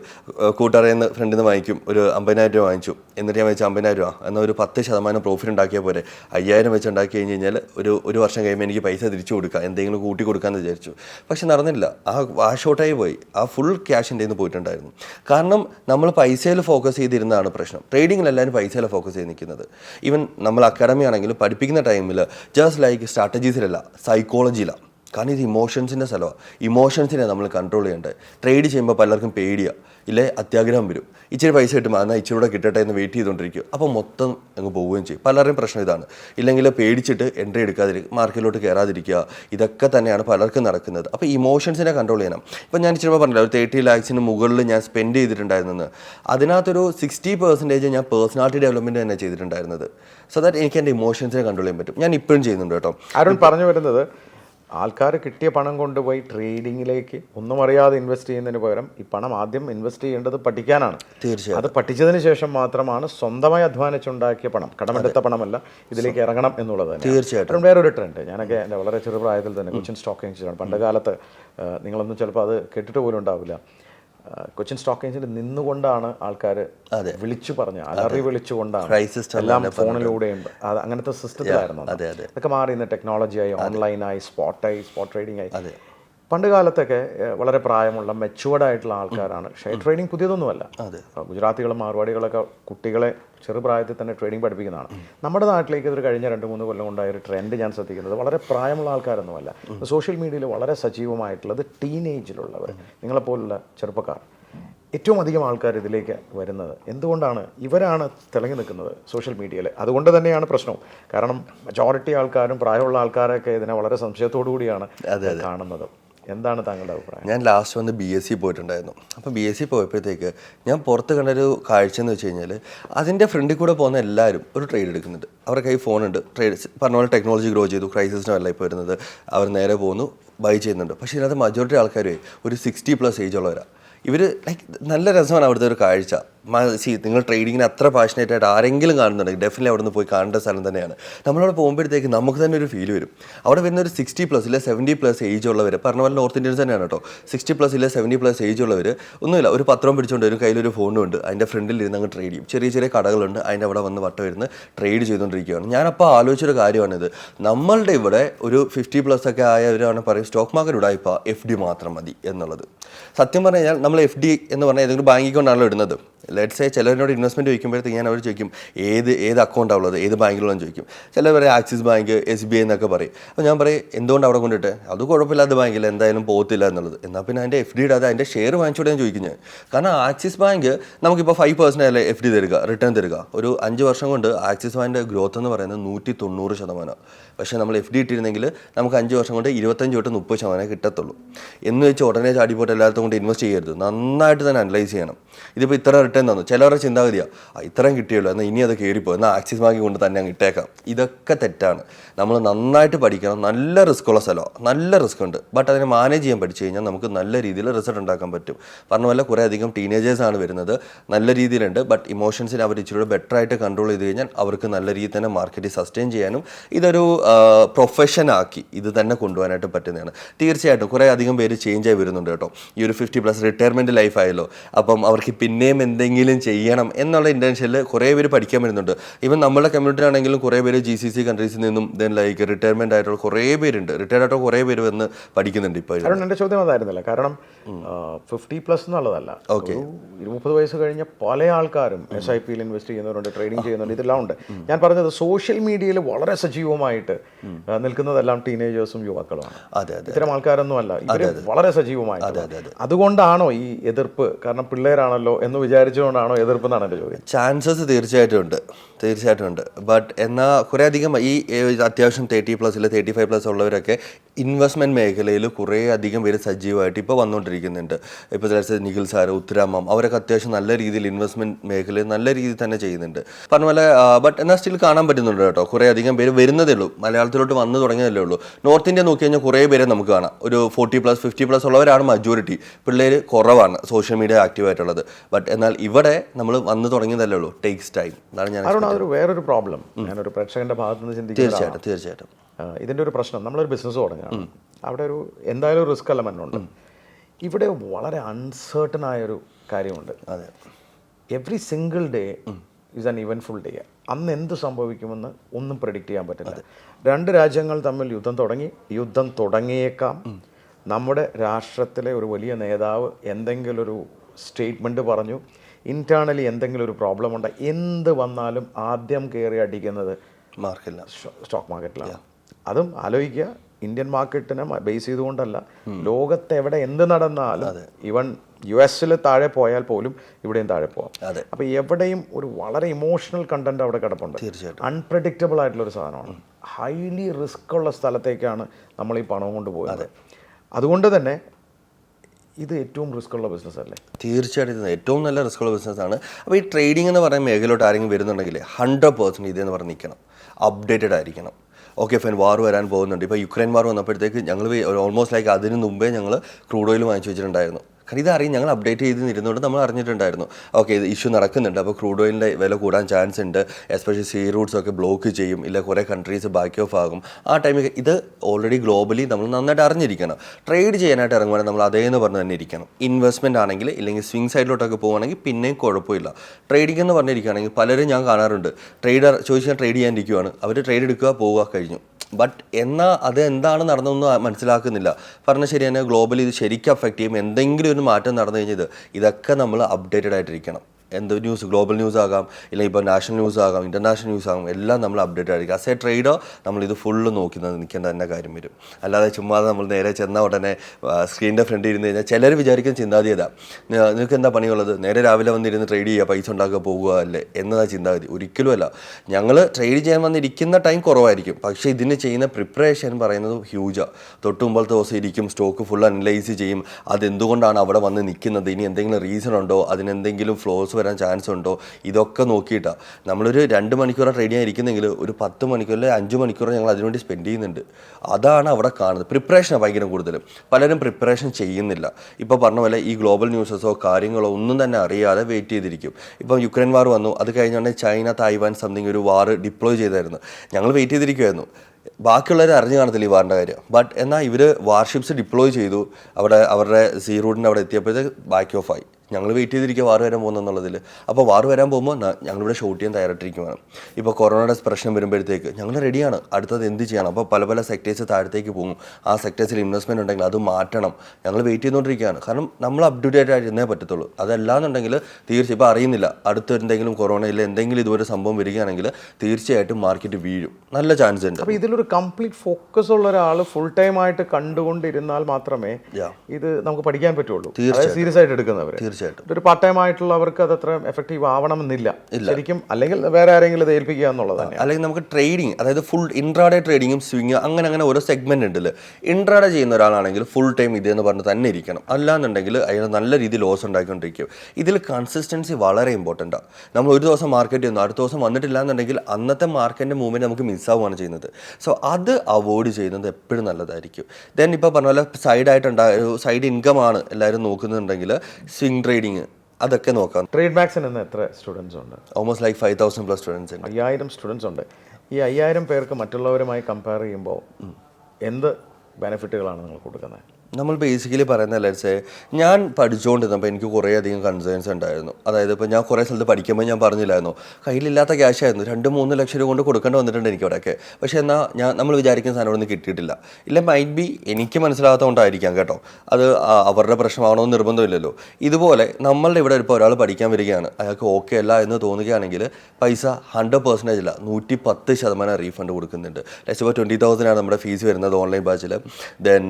കൂട്ടുകാരെ നിന്ന് ഫ്രണ്ടിൽ നിന്ന് വാങ്ങിക്കും. ഒരു അമ്പതിനായിരം രൂപ വാങ്ങിച്ചു. എന്നിട്ട് ഞാൻ വെച്ചാൽ അമ്പതിനായിരം രൂപ. എന്നാൽ ഒരു പത്ത് ശതമാനം പ്രോഫിറ്റ് ഉണ്ടാക്കിയാൽ പോലെ അയ്യായിരം വെച്ച് ഉണ്ടാക്കി കഴിഞ്ഞ് കഴിഞ്ഞാൽ ഒരു ഒരു വർഷം കഴിയുമ്പോൾ എനിക്ക് പൈസ തിരിച്ചു കൊടുക്കാം. എന്തെങ്കിലും കൂട്ടി കൊടുക്കാമെന്ന് വിചാരിച്ചു. പക്ഷെ നടന്നില്ല. ആ വാഷ് ഔട്ടായി പോയി. ആ ഫുൾ ക്യാഷ് എന്റെ നിന്ന് പോയിട്ടുണ്ടായിരുന്നു. കാരണം നമ്മൾ പൈസയിൽ ഫോക്കസ് ചെയ്തിരുന്നതാണ് പ്രശ്നം. ട്രേഡിങ്ങിൽ എല്ലാവരും പൈസയിൽ ഫോക്കസ് ചെയ്ത് നിൽക്കുന്നത്. ഈവൻ നമ്മൾ അക്കാഡമി ആണെങ്കിലും പഠിപ്പിക്കുന്ന ടൈമിൽ ജസ്റ്റ് ലൈക്ക് സ്ട്രാറ്റജീസിലല്ല സൈക്കോളജിയിലാണ് കാരണം ഇത് ഇമോഷൻസിന്റെ സ്ഥലമാണ് ഇമോഷൻസിനെ നമ്മൾ കൺട്രോൾ ചെയ്യേണ്ടത് ട്രേഡ് ചെയ്യുമ്പോൾ പലർക്കും പേടിയാണ് ഇല്ലേ? അത്യാഗ്രഹം വരും. ഇച്ചിരി പൈസ കിട്ടുമ്പോൾ എന്നാൽ ഇച്ചിരി കൂടെ കിട്ടട്ടെ എന്ന് വെയിറ്റ് ചെയ്തുകൊണ്ടിരിക്കും അപ്പോൾ മൊത്തം അങ്ങ് പോവുകയും ചെയ്യും. പലരുടെയും പ്രശ്നം ഇതാണ്. ഇല്ലെങ്കിൽ പേടിച്ചിട്ട് എൻട്രി എടുക്കാതിരിക്കുക മാർക്കറ്റിലോട്ട് കയറാതിരിക്കുക ഇതൊക്കെ തന്നെയാണ് പലർക്കും നടക്കുന്നത്. അപ്പോൾ ഇമോഷൻസിനെ കൺട്രോൾ ചെയ്യണം. ഇപ്പം ഞാൻ ഇച്ചിരി പറഞ്ഞില്ല ഒരു തേർട്ടി ലാക്സിന് മുകളിൽ ഞാൻ സ്പെൻഡ് ചെയ്തിട്ടുണ്ടായിരുന്നെന്ന്. അതിനകത്തൊരു സിക്സ്റ്റി പെർസെന്റേജ് ഞാൻ പേഴ്സണാലിറ്റി ഡെവലപ്മെന്റ് തന്നെ ചെയ്തിട്ടുണ്ടായിരുന്നത്. സോ ദാറ്റ് എനിക്ക് എന്റെ ഇമോഷൻസിനെ കൺട്രോൾ ചെയ്യാൻ പറ്റും. ഞാൻ ഇപ്പോഴും ചെയ്യുന്നുണ്ട് കേട്ടോ. അരുൺ പറഞ്ഞു വരുന്നത് ആൾക്കാർ കിട്ടിയ പണം കൊണ്ടുപോയി ട്രേഡിങ്ങിലേക്ക് ഒന്നും അറിയാതെ ഇൻവെസ്റ്റ് ചെയ്യുന്നതിന് പകരം ഈ പണം ആദ്യം ഇൻവെസ്റ്റ് ചെയ്യേണ്ടത് പഠിക്കാനാണ്. തീർച്ചയായും. അത് പഠിച്ചതിന് ശേഷം മാത്രമാണ് സ്വന്തമായി അധ്വാനിച്ചുണ്ടാക്കിയ പണം കടമെടുത്ത പണമല്ല ഇതിലേക്ക് ഇറങ്ങണം എന്നുള്ളത് തീർച്ചയായിട്ടും. വേറൊരു ട്രെൻഡ് ഞാനൊക്കെ എന്റെ വളരെ ചെറുപ്രായത്തിൽ തന്നെ കൊച്ചിൻ സ്റ്റോക്ക് എക്സ്ചേഞ്ചാണ് പണ്ട് കാലത്ത് നിങ്ങളൊന്നും ചിലപ്പോൾ അത് കേട്ടിട്ട് പോലും ഉണ്ടാവില്ല. കൊച്ചിൻ സ്റ്റോക്ക് എക്സ്ചേഞ്ചിൽ നിന്നുകൊണ്ടാണ് ആൾക്കാർ വിളിച്ചു പറഞ്ഞ അലറി വിളിച്ചുകൊണ്ടാണ്. എല്ലാം ഫോണിലൂടെയുണ്ട് ഫോണിലൂടെയും. അത് അങ്ങനത്തെ സിസ്റ്റത്തിലായിരുന്നു അതൊക്കെ മാറി ഇന്ന് ടെക്നോളജിയായി ഓൺലൈനായി സ്പോട്ടായി സ്പോട്ട് ട്രേഡിംഗ് ആയി. പണ്ട് കാലത്തൊക്കെ വളരെ പ്രായമുള്ള മെച്ചുവേർഡ് ആയിട്ടുള്ള ആൾക്കാരാണ്. Share trading പുതിയതൊന്നുമല്ല. ഗുജറാത്തികളും മാർവാടികളൊക്കെ കുട്ടികളെ ചെറുപ്രായത്തിൽ തന്നെ ട്രേഡിംഗ് പഠിപ്പിക്കുന്നതാണ്. നമ്മുടെ നാട്ടിലേക്ക് ഇതൊരു കഴിഞ്ഞ രണ്ട് മൂന്ന് കൊല്ലം കൊണ്ടായ ഒരു ട്രെൻഡ് ഞാൻ ശ്രദ്ധിക്കുന്നത്. വളരെ പ്രായമുള്ള ആൾക്കാരൊന്നുമല്ല. സോഷ്യൽ മീഡിയയിൽ വളരെ സജീവമായിട്ടുള്ളത് ടീനേജിലുള്ളവർ നിങ്ങളെപ്പോലുള്ള ചെറുപ്പക്കാർ. ഏറ്റവും അധികം ആൾക്കാർ ഇതിലേക്ക് വരുന്നത് എന്തുകൊണ്ടാണ് ഇവരാണ് തിളങ്ങി നിൽക്കുന്നത് സോഷ്യൽ മീഡിയയിൽ? അതുകൊണ്ട് തന്നെയാണ് പ്രശ്നവും. കാരണം മെജോറിറ്റി ആൾക്കാരും പ്രായമുള്ള ആൾക്കാരൊക്കെ ഇതിനെ വളരെ സംശയത്തോടു കൂടിയാണ് കാണുന്നത്. എന്താണ് താങ്കളുടെ അഭിപ്രായം? ഞാൻ ലാസ്റ്റ് വന്ന് ബി എസ് സി പോയിട്ടുണ്ടായിരുന്നു. അപ്പോൾ ബി എസ് സി പോയപ്പോഴത്തേക്ക് ഞാൻ പുറത്ത് കണ്ടൊരു കാഴ്ച എന്ന് വെച്ച് കഴിഞ്ഞാൽ അതിന്റെ ഫ്രണ്ടിൽ കൂടെ പോകുന്ന എല്ലാവരും ഒരു ട്രേഡ് എടുക്കുന്നുണ്ട്. അവരുടെ കൈ ഫോണുണ്ട് ട്രേഡ് പറഞ്ഞ പോലെ ടെക്നോളജി ഗ്രോ ചെയ്തു. ക്രൈസിസിന്റെ വല്ല ഇപ്പോൾ വരുന്നത് അവർ നേരെ പോകുന്നു ബൈ ചെയ്യുന്നുണ്ട്. പക്ഷേ ഇതിനകത്ത് മജോറിറ്റി ആൾക്കാർ ഒരു സിക്സ്റ്റി പ്ലസ് ഏജ് ഉള്ളവരാണ് ഇവർ ലൈക്ക് നല്ല രസമാണ് അവിടുത്തെ ഒരു കാഴ്ച. സി നിങ്ങൾ ട്രേഡിങ്ങിന് അത്ര പാഷനേറ്റ് ആയിട്ട് ആരെങ്കിലും കാണുന്നുണ്ടെങ്കിൽ ഡെഫിനറ്റ്ലി അവിടെ നിന്ന് പോയി കാണേണ്ട സ്ഥലം തന്നെയാണ്. നമ്മളവിടെ പോകുമ്പോഴത്തേക്ക് നമുക്ക് തന്നെ ഒരു ഫീൽ വരും. അവിടെ വരുന്ന ഒരു സിക്സ്റ്റി പ്ലസ് ഇല്ല സെവന്റി പ്ലസ് ഏജ് ഉള്ളവർ പറഞ്ഞ പോലെ നോർത്ത് ഇന്ത്യൻസ് തന്നെയാണ് കേട്ടോ. സിക്സ്റ്റി പ്ലസ് ഇല്ല സെവന്റി പ്ലസ് ഏജ് ഉള്ളവർ ഒന്നുമില്ല. ഒരു പത്രം പിടിച്ചുകൊണ്ട് വരും കയ്യിലൊരു ഫോണും ഉണ്ട് അതിന്റെ ഫ്രണ്ടിൽ ഇരുന്ന് അങ്ങ് ട്രേഡ് ചെയ്യും. ചെറിയ ചെറിയ കടകളുണ്ട് അതിന്റെ അവിടെ വന്ന് വട്ടം ഇരുന്ന് ട്രേഡ് ചെയ്തുകൊണ്ടിരിക്കുകയാണ്. ഞാനപ്പോൾ ആലോചിച്ചൊരു കാര്യമാണിത്. നമ്മളുടെ ഇവിടെ ഒരു ഫിഫ്റ്റി പ്ലസ് ഒക്കെ ആയവരാണ് പറയും സ്റ്റോക്ക് മാർക്കറ്റ് ഉടായിപ്പോൾ എഫ് ഡി മാത്രം മതി എന്നുള്ളത്. സത്യം പറഞ്ഞു കഴിഞ്ഞാൽ നമ്മൾ എഫ് ഡി എന്ന് പറഞ്ഞാൽ ഏതെങ്കിലും ബാങ്കിൽ കൊണ്ടാണല്ലോ ഇടുന്നത്. ലെറ്റ്സ് സേ ചിലവരോട് ഇൻവെസ്റ്റ്മെന്റ് ചോദിക്കുമ്പോഴത്തേക്ക് ഞാൻ അവർ ചോദിക്കും ഏത് ഏത് അക്കൗണ്ടാണ് ഉള്ളത്? ഏത് ബാങ്കിലുള്ളതെന്ന് ചോദിക്കും. ചിലർ പറയും Axis bank S B I എന്നൊക്കെ പറയും. അപ്പോൾ ഞാൻ പറയും എന്തുകൊണ്ട് അവിടെ കൊണ്ടിട്ട്? അത് കുഴപ്പമില്ലാത്ത ബാങ്കിൽ എന്തായാലും പോകത്തില്ല എന്നുള്ളത്. എന്നാൽ പിന്നെ അതിന്റെ എഫ് ഡി ഇടാതെ അതിന്റെ ഷെയർ വാങ്ങിച്ചോടെ ഞാൻ ചോദിക്കും ഞാൻ. കാരണം ആക്സിസ് ബാങ്ക് നമുക്കിപ്പോൾ ഫൈവ് പെർസെന്റ് അല്ലേ എഫ് ഡി തരിക റിട്ടേൺ തരിക. ഒരു അഞ്ച് വർഷം കൊണ്ട് ആക്സിസ് ബാങ്കിന്റെ ഗ്രോത്ത് എന്ന് പറയുന്നത് നൂറ്റി തൊണ്ണൂറ് ശതമാനം. പക്ഷേ നമ്മൾ എഫ് ഡി ഇട്ടിരുന്നെങ്കിൽ നമുക്ക് അഞ്ച് വർഷം കൊണ്ട് ഇരുപത്തഞ്ച് തൊട്ട് മുപ്പത് ശതമാനം കിട്ടത്തുള്ളൂ. എന്ന് വെച്ച് ഉടനെ ചാടിപ്പോട്ട് എല്ലായിടത്തും കൊണ്ട് ഇൻവെസ്റ്റ് ചെയ്യരുത്. നന്നായിട്ട് തന്നെ അനലൈസ് ചെയ്യണം. ഇതിപ്പോൾ ഇത്ര റിട്ടേൺ തന്നു. ചിലവരുടെ ചിന്താഗതിയാണ് "ആ, ഇത്രയും കിട്ടിയുള്ളൂ എന്നാൽ ഇനി അത് കയറിപ്പോ എന്നാൽ ആക്സിസ് ബാങ്ക് കൊണ്ട് തന്നെ അങ്ങ് ഇട്ടേക്കാം. ഇതൊക്കെ തെറ്റാണ്. നമ്മൾ നന്നായിട്ട് പഠിക്കണം. നല്ല റിസ്ക് ഉള്ള സ്ഥലമാണ് നല്ല റിസ്ക് ഉണ്ട്. ബട്ട് അതിനെ മാനേജ് ചെയ്യാൻ പഠിച്ചു കഴിഞ്ഞാൽ നമുക്ക് നല്ല രീതിയിൽ റിസൾട്ട് ഉണ്ടാക്കാൻ പറ്റും. പറഞ്ഞ പോലെ കുറേ അധികം ടീനേജേഴ്സാണ് വരുന്നത്. നല്ല രീതിയിലുണ്ട്. ബട്ട് ഇമോഷൻസിനെ അവർ ഇച്ചിരി ബെറ്റർ ആയിട്ട് കൺട്രോൾ ചെയ്ത് കഴിഞ്ഞാൽ അവർക്ക് നല്ല രീതിയിൽ തന്നെ മാർക്കറ്റിൽ സസ്റ്റെയിൻ ചെയ്യാനും ഇതൊരു പ്രൊഫഷൻ ആക്കി ഇത് തന്നെ കൊണ്ടുപോകാനായിട്ട് പറ്റുന്നതാണ്. തീർച്ചയായിട്ടും കുറേ അധികം പേര് ചേഞ്ച് ആയി വരുന്നുണ്ട് കേട്ടോ. ഈ ഒരു ഫിഫ്റ്റി പ്ലസ് റിട്ടയർമെന്റ് ലൈഫായല്ലോ അപ്പം അവർക്ക് പിന്നെയും എന്തെങ്കിലും ചെയ്യണം എന്നുള്ള ഇന്റൻഷനിൽ കുറേ പേര് പഠിക്കാൻ വരുന്നുണ്ട്. ഈവൻ നമ്മുടെ കമ്മ്യൂണിറ്റി ആണെങ്കിലും കുറേ പേര് ജി സി സി കൺട്രീസിൽ നിന്നും ദെൻ ലൈക്ക് റിട്ടയർമെന്റ് ആയിട്ടുള്ള കുറേ പേരുണ്ട്. റിട്ടയർഡ് ആയിട്ടുള്ള കുറേ പേര് വന്ന് പഠിക്കുന്നുണ്ട് ഇപ്പോൾ കാരണം എന്റെ ചോദ്യം അതായിരുന്നില്ല. കാരണം ഫിഫ്റ്റി പ്ലസ് എന്നുള്ളതല്ല. ഓക്കെ മുപ്പത് വയസ്സ് കഴിഞ്ഞ പല ആൾക്കാരും എസ് ഐ പിയിൽ ഇൻവെസ്റ്റ് ചെയ്യുന്നവരുണ്ട് ട്രേഡിംഗ് ചെയ്യുന്നുണ്ട് ഇതെല്ലാം ഉണ്ട്. ഞാൻ പറഞ്ഞത് സോഷ്യൽ മീഡിയയിൽ വളരെ സജീവമായിട്ട് ആ, നിൽക്കുന്നതെല്ലാം ടീനേജേഴ്സും യുവാക്കളുമാണ്. അതെ അതെ ഇത്തരം ആൾക്കാരൊന്നും അല്ല. ഇവർ വളരെ സജീവമായിട്ട് അതെ, അതെ. അതുകൊണ്ടാണോ ഈ എതിർപ്പ്? കാരണം പിള്ളേരാണല്ലോ എന്ന് വിചാരിച്ചുകൊണ്ടാണോ എതിർപ്പ് എന്നാണ് എന്റെ ചോദ്യം. ചാൻസസ് തീർച്ചയായിട്ടും ഉണ്ട്. തീർച്ചയായിട്ടും ഉണ്ട്. ബട്ട് എന്നാൽ കുറേ അധികം ഈ അത്യാവശ്യം തേർട്ടി പ്ലസ് അല്ലെങ്കിൽ തേർട്ടി ഫൈവ് പ്ലസ് ഉള്ളവരൊക്കെ ഇൻവെസ്റ്റ്മെന്റ് മേഖലയിൽ കുറേ അധികം പേര് സജീവമായിട്ട് ഇപ്പോൾ വന്നുകൊണ്ടിരിക്കുന്നുണ്ട് ഇപ്പോൾ ചിലപ്പോൾ നിഖിൽ സാർ ഉത്തരാമം അവരൊക്കെ അത്യാവശ്യം നല്ല രീതിയിൽ ഇൻവെസ്റ്റ്മെന്റ് മേഖലയിൽ നല്ല രീതിയിൽ തന്നെ ചെയ്യുന്നുണ്ട്. പറഞ്ഞ പോലെ ബട്ട് എന്നാൽ സ്റ്റിൽ കാണാൻ പറ്റുന്നുണ്ട് കേട്ടോ. കുറേ അധികം പേര് വരുന്നതേ ഉള്ളൂ. മലയാളത്തിലോട്ട് വന്നു തുടങ്ങിയതല്ലേ ഉള്ളൂ. നോർത്ത് ഇന്ത്യ നോക്കി കഴിഞ്ഞാൽ കുറേ പേരെ നമുക്ക് കാണാം. ഒരു ഫോർട്ടി പ്ലസ് ഫിഫ്റ്റി പ്ലസ് ഉള്ളവരാണ് മജോറിറ്റി പിള്ളേർ കുറവാണ് സോഷ്യൽ മീഡിയ ആക്റ്റീവ് ആയിട്ടുള്ളത്. ബട്ട് എന്നാൽ ഇവിടെ നമ്മൾ വന്നു തുടങ്ങിയതല്ലേ ഉള്ളൂ. ടേക്സ് ടൈം എന്നാണ് ഞാൻ അതൊരു വേറൊരു പ്രോബ്ലം ഞാനൊരു പ്രേക്ഷകന്റെ ഭാഗത്ത് നിന്ന് തീർച്ചയായിട്ടും തീർച്ചയായിട്ടും. ഇതിന്റെ ഇതിന്റെ ഒരു പ്രശ്നം. നമ്മളൊരു ബിസിനസ് തുടങ്ങുകയാണ്. അവിടെ ഒരു എന്തായാലും റിസ്ക് എലമെന്റ് ഉണ്ട് ഇവിടെ വളരെ അൺസേർട്ടൺ ആയൊരു കാര്യമുണ്ട്. അതെ. Every single day is an eventful day അന്ന് എന്ത് സംഭവിക്കുമെന്ന് ഒന്നും പ്രഡിക്റ്റ് ചെയ്യാൻ പറ്റില്ല. രണ്ട് രാജ്യങ്ങൾ തമ്മിൽ യുദ്ധം തുടങ്ങി. യുദ്ധം തുടങ്ങിയേക്കാം. നമ്മുടെ രാഷ്ട്രത്തിലെ ഒരു വലിയ നേതാവ് എന്തെങ്കിലും ഒരു സ്റ്റേറ്റ്മെന്റ് പറഞ്ഞു. ഇന്റേർണലി എന്തെങ്കിലും ഒരു പ്രോബ്ലം ഉണ്ട്? എന്ത് വന്നാലും ആദ്യം കയറി അടിക്കുന്നത് മാർക്കില്ല സ്റ്റോക്ക് മാർക്കറ്റിലാണ്. അതും ആലോചിക്കുക. ഇന്ത്യൻ മാർക്കറ്റിനെ ബേസ് ചെയ്തുകൊണ്ടല്ല. ലോകത്ത് എവിടെ എന്ത് നടന്നാലും ഈവൻ യു എസിൽ താഴെ പോയാൽ പോലും ഇവിടെയും താഴെ പോകാം അതെ. അപ്പോൾ എവിടെയും ഒരു വളരെ ഇമോഷണൽ കണ്ടന്റ് അവിടെ കിടപ്പുണ്ട്. തീർച്ചയായിട്ടും. അൺപ്രഡിക്റ്റബിൾ ആയിട്ടുള്ള ഒരു സാധനമാണ്. ഹൈലി റിസ്ക് ഉള്ള സ്ഥലത്തേക്കാണ് നമ്മൾ ഈ പണം കൊണ്ട് പോകുന്നത് അതുകൊണ്ട് തന്നെ ഇത് ഏറ്റവും റിസ്ക് ഉള്ള ബിസിനസ് അല്ലേ? തീർച്ചയായിട്ടും ഏറ്റവും നല്ല റിസ്ക് ഉള്ള ബിസിനസ്സാണ് അപ്പോൾ ഈ ട്രേഡിംഗ് എന്ന് പറയുന്ന മേഖലയിലോട്ട് ആരെങ്കിലും വരുന്നുണ്ടെങ്കിൽ ഹൺഡ്രഡ് പേഴ്സന്റ് ഇതെന്ന് പറഞ്ഞ് നിൽക്കണം. അപ്ഡേറ്റഡ് ആയിരിക്കണം. ഓക്കെ ഫൈൻ വാർ വരാൻ പോകുന്നുണ്ട്. ഇപ്പോൾ യുക്രൈൻ വാർ വന്നപ്പോഴത്തേക്ക് ഞങ്ങൾ ഓൾമോസ്റ്റ് ലൈക്ക് അതിന് മുമ്പേ ഞങ്ങൾ ക്രൂഡ് ഓയിൽ വാങ്ങിച്ചു വെച്ചിട്ടുണ്ടായിരുന്നു. കാരണം ഇതറിയും ഞങ്ങൾ അപ്ഡേറ്റ് ചെയ്ത് ഇരുന്നുകൊണ്ട് നമ്മൾ അറിഞ്ഞിട്ടുണ്ടായിരുന്നു. ഓക്കെ ഇത് ഇഷ്യൂ നടക്കുന്നുണ്ട്. അപ്പോൾ ക്രൂഡ് ഓയിലിന്റെ വില കൂടാൻ ചാൻസ് ഉണ്ട്. എസ്പെഷ്യലി സീ റൂട്ട്സ് ഒക്കെ ബ്ലോക്ക് ചെയ്യും. ഇല്ല കുറേ കൺട്രീസ് ബാക്ക് ഓഫ് ആകും. ആ ടൈമിൽ ഇത് ഓൾറെഡി ഗ്ലോബലി നമ്മൾ നന്നായിട്ട് അറിഞ്ഞിരിക്കണം. ട്രേഡ് ചെയ്യാനായിട്ട് ഇറങ്ങുവാണെങ്കിൽ നമ്മൾ അതേന്ന് പറഞ്ഞ് തന്നെ ഇരിക്കണം. ഇൻവെസ്റ്റ്മെന്റ് ആണെങ്കിൽ ഇല്ലെങ്കിൽ സ്വിംഗ് സൈഡിലോട്ടൊക്കെ പോകുവാണെങ്കിൽ പിന്നെയും കുഴപ്പമില്ല. ട്രേഡിംഗ് എന്ന് പറഞ്ഞിരിക്കുകയാണെങ്കിൽ പലരും ഞാൻ കാണാറുണ്ട്. ട്രേഡർ ചോദിച്ചാൽ ട്രേഡ് ചെയ്യാനിരിക്കുവാണ്. അവർ ട്രേഡ് എടുക്കുക പോവുക കഴിഞ്ഞു. ബട്ട് എന്നാൽ അത് എന്താണ് നടന്നതെന്ന് മനസ്സിലാക്കുന്നില്ല. പറഞ്ഞ ശരി തന്നെ ഗ്ലോബലി ഇത് ശരിക്കും അഫക്റ്റ് ചെയ്യും. എന്തെങ്കിലും ഒരു മാറ്റം നടന്നു കഴിഞ്ഞത് ഇതൊക്കെ നമ്മൾ അപ്ഡേറ്റഡ് ആയിട്ടിരിക്കണം. എന്ത് ന്യൂസ് ഗ്ലോബൽ ന്യൂസ് ആകാം ഇല്ലെങ്കിൽ ഇപ്പോൾ നാഷണൽ ന്യൂസ് ആകാം ഇന്റർനാഷണൽ ന്യൂസ് ആകാം എല്ലാം നമ്മൾ അപ്ഡേറ്റ് ആയിരിക്കും. ആസ് എ ട്രേഡർ നമ്മൾ ഇത് ഫുള്ള് നോക്കി നിൽക്കേണ്ട തന്നെ കാര്യം വരും. അല്ലാതെ ചുമ്മാതെ നമ്മൾ നേരെ ചെന്ന ഉടനെ സ്ക്രീനിന്റെ ഫ്രണ്ടിൽ ഇരുന്ന് കഴിഞ്ഞാൽ ചിലർ വിചാരിക്കും ചിന്താഗതിയതാ. നിങ്ങൾക്ക് എന്താ പണിയുള്ളത്? നേരെ രാവിലെ വന്നിരുന്ന് ട്രേഡ് ചെയ്യുക പൈസ ഉണ്ടാക്കുക പോകുക അല്ലേ? എന്നതാ ചിന്താഗതി. ഒരിക്കലും അല്ല ഞങ്ങൾ ട്രേഡ് ചെയ്യാൻ വന്നിരിക്കുന്ന ടൈം കുറവായിരിക്കും. പക്ഷേ ഇതിന് ചെയ്യുന്ന പ്രിപ്പറേഷൻ പറയുന്നത് ഹ്യൂജാണ് തൊട്ട് മുമ്പത്തെ ദിവസം ഇരിക്കും സ്റ്റോക്ക് ഫുൾ അനലൈസ് ചെയ്യും. അതെന്തുകൊണ്ടാണ് അവിടെ വന്ന് നിൽക്കുന്നത്? ഇനി എന്തെങ്കിലും റീസൺ ഉണ്ടോ? അതിനെന്തെങ്കിലും ഫ്ലോസ് വരാൻ ചാൻസ് ഉണ്ടോ? ഇതൊക്കെ നോക്കിയിട്ടാണ് നമ്മളൊരു രണ്ട് മണിക്കൂറാണ് ട്രെയിൻ ചെയ്യാൻ ഇരിക്കുന്നെങ്കിൽ ഒരു പത്ത് മണിക്കൂറിൽ അഞ്ച് മണിക്കൂർ ഞങ്ങൾ അതിനുവേണ്ടി സ്പെൻഡ് ചെയ്യുന്നുണ്ട്. അതാണ് അവിടെ കാണുന്നത്. പ്രിപ്പറേഷനാണ് ഭയങ്കര കൂടുതൽ. പലരും പ്രിപ്പറേഷൻ ചെയ്യുന്നില്ല. ഇപ്പോൾ പറഞ്ഞ പോലെ ഈ ഗ്ലോബൽ ന്യൂസസോ കാര്യങ്ങളോ ഒന്നും തന്നെ അറിയാതെ വെയിറ്റ് ചെയ്തിരിക്കും. ഇപ്പം യുക്രൈൻ വാർ വന്നു. അത് കഴിഞ്ഞുകൊണ്ട് ചൈന തായ്വാൻ സംതിങ് ഒരു വാർ ഡിപ്ലോയ് ചെയ്തായിരുന്നു. ഞങ്ങൾ വെയിറ്റ് ചെയ്തിരിക്കുമായിരുന്നു ബാക്കിയുള്ളവർ അറിഞ്ഞു കാണത്തില്ല ഈ വാറിന്റെ കാര്യം. ബട്ട് എന്നാൽ ഇവർ വാർഷിപ്സ് ഡിപ്ലോയ് ചെയ്തു. അവിടെ അവരുടെ സീ റൂട്ടിന്റെ അവിടെ എത്തിയപ്പോഴത്തേക്ക് ബാക്ക് ഓഫ് ആയി. ഞങ്ങൾ വെയിറ്റ് ചെയ്തിരിക്കുക വാർ വരാൻ പോകുന്നെന്നുള്ളതിൽ അപ്പോൾ വാർ വരാൻ പോകുമ്പോൾ ഞങ്ങളിവിടെ ഷൂട്ട് ചെയ്യാൻ തയ്യാറായിട്ടിരിക്കുകയാണ് ഇപ്പോൾ കൊറോണയുടെ പ്രശ്നം വരുമ്പോഴത്തേക്ക് ഞങ്ങൾ റെഡിയാണ് അടുത്തത് എന്ത് ചെയ്യണം? അപ്പോൾ പല പല സെക്ടേഴ്സ് താഴത്തേക്ക് പോകും. ആ സെക്ടേഴ്സിൽ ഇൻവെസ്റ്റ്മെന്റ് ഉണ്ടെങ്കിൽ അത് മാറ്റണം. ഞങ്ങൾ വെയിറ്റ് ചെയ്തുകൊണ്ടിരിക്കുകയാണ്. കാരണം നമ്മൾ അപ്ഡേറ്റ് ആയിരുന്നേ പറ്റത്തുള്ളൂ. അതല്ലാന്നുണ്ടെങ്കിൽ തീർച്ചയായും ഇപ്പോൾ അറിയുന്നില്ല. അടുത്ത എന്തെങ്കിലും കൊറോണയിൽ എന്തെങ്കിലും ഇതുവരെ സംഭവം വരികയാണെങ്കിൽ തീർച്ചയായിട്ടും മാർക്കറ്റ് വീഴും. നല്ല ചാൻസ് ഉണ്ട്. അപ്പോൾ ഇതിലൊരു കംപ്ലീറ്റ് ഫോക്കസ് ഉള്ള ഒരാൾ ഫുൾ ടൈം ആയിട്ട് കണ്ടുകൊണ്ടിരുന്നാൽ മാത്രമേ ഇത് നമുക്ക് പഠിക്കാൻ പറ്റുള്ളൂ. സീരിയസ് ആയിട്ട് എടുക്കുന്നവർ തീർച്ചയായിട്ടും. ഒരു പാർട്ട് ടൈം ആയിട്ടുള്ളവർക്ക് അത് അത്ര എഫക്റ്റീവ് ആവണമെന്നില്ല. ശരിക്കും അല്ലെങ്കിൽ വേറെ ആരെങ്കിലും ഇത് ഏൽപ്പിക്കുക എന്നുള്ളത് അല്ലെങ്കിൽ നമുക്ക് ട്രേഡിങ് അതായത് ഫുൾ ഇൻട്രാഡേ ട്രേഡിങ്ങും സ്വിങ് അങ്ങനെ അങ്ങനെ ഓരോ സെഗ്മെന്റ് ഉണ്ട് ഇൻട്രാഡേ ചെയ്യുന്ന ഒരാളാണെങ്കിൽ ഫുൾ ടൈം ഇതെന്ന് പറഞ്ഞ് തന്നെ ഇരിക്കണം. അല്ലാന്നുണ്ടെങ്കിൽ അയാൾ നല്ല രീതിയിൽ ലോസ് ഉണ്ടാക്കിക്കൊണ്ടിരിക്കും ഇതിൽ കൺസിസ്റ്റൻസി വളരെ ഇമ്പോർട്ടന്റ് ആണ് നമ്മൾ ഒരു ദിവസം മാർക്കറ്റ് ചെയ്യുന്നു അടുത്ത ദിവസം വന്നിട്ടില്ല എന്നുണ്ടെങ്കിൽ അന്നത്തെ മാർക്കറ്റിന്റെ മൂവ്മെന്റ് നമുക്ക് മിസ്സാവുകയാണ് ചെയ്യുന്നത്. സോ അത് അവോയ്ഡ് ചെയ്യുന്നത് എപ്പോഴും നല്ലതായിരിക്കും. ദെൻ ഇപ്പോൾ പറഞ്ഞ പോലെ സൈഡായിട്ടുണ്ടായ ഒരു സൈഡ് ഇൻകം ആണ് എല്ലാവരും നോക്കുന്നുണ്ടെങ്കിൽ സ്വിങ് ട്രേഡിങ് അതൊക്കെ നോക്കാം. ട്രേഡ് മാക്സിന് ഇന്ന് എത്ര സ്റ്റുഡൻസ് ഉണ്ട്? Almost like five thousand plus students ഉണ്ട്. അയ്യായിരം സ്റ്റുഡൻസ് ഉണ്ട്. ഈ അയ്യായിരം പേർക്ക് മറ്റുള്ളവരുമായി കമ്പയർ ചെയ്യുമ്പോൾ എന്ത് ബെനിഫിറ്റുകളാണ് നിങ്ങൾ കൊടുക്കുന്നത്? നമ്മൾ ബേസിക്കലി പറയുന്ന ലെറ്റ്സേ ഞാൻ പഠിച്ചുകൊണ്ടിരുന്നപ്പോൾ എനിക്ക് കുറേ അധികം കൺസേൺസ് ഉണ്ടായിരുന്നു. അതായത് ഇപ്പോൾ ഞാൻ കുറേ സ്ഥലത്ത് പഠിക്കുമ്പോൾ ഞാൻ പറഞ്ഞില്ലായിരുന്നു. കയ്യിലില്ലാത്ത ക്യാഷ് ആയിരുന്നു. രണ്ട് മൂന്ന് ലക്ഷം രൂപ കൊണ്ട് കൊടുക്കേണ്ടി വന്നിട്ടുണ്ട് എനിക്ക് അവിടെയൊക്കെ പക്ഷേ എന്നാൽ ഞാൻ നമ്മൾ വിചാരിക്കുന്ന സാധനം ഒന്നും കിട്ടിയിട്ടില്ല. ഇല്ല മൈറ്റ് ബി എനിക്ക് മനസ്സിലാകാത്തതുകൊണ്ടായിരിക്കാം കേട്ടോ. അത് അവരുടെ പ്രശ്നമാണോ എന്ന് നിർബന്ധമില്ലല്ലോ. ഇതുപോലെ നമ്മളുടെ ഇവിടെ ഇപ്പോൾ ഒരാൾ പഠിക്കാൻ വരികയാണ്. അയാൾക്ക് ഓക്കെ അല്ല എന്ന് തോന്നുകയാണെങ്കിൽ പൈസ ഹൺഡ്രഡ് പെർസെന്റേജ് അല്ല നൂറ്റി പത്ത് ശതമാനം റീഫണ്ട് കൊടുക്കുന്നുണ്ട്. ഇപ്പോൾ ട്വന്റി തൗസൻഡാണ് നമ്മുടെ ഫീസ് വരുന്നത് ഓൺലൈൻ ബാച്ചിൽ ദെൻ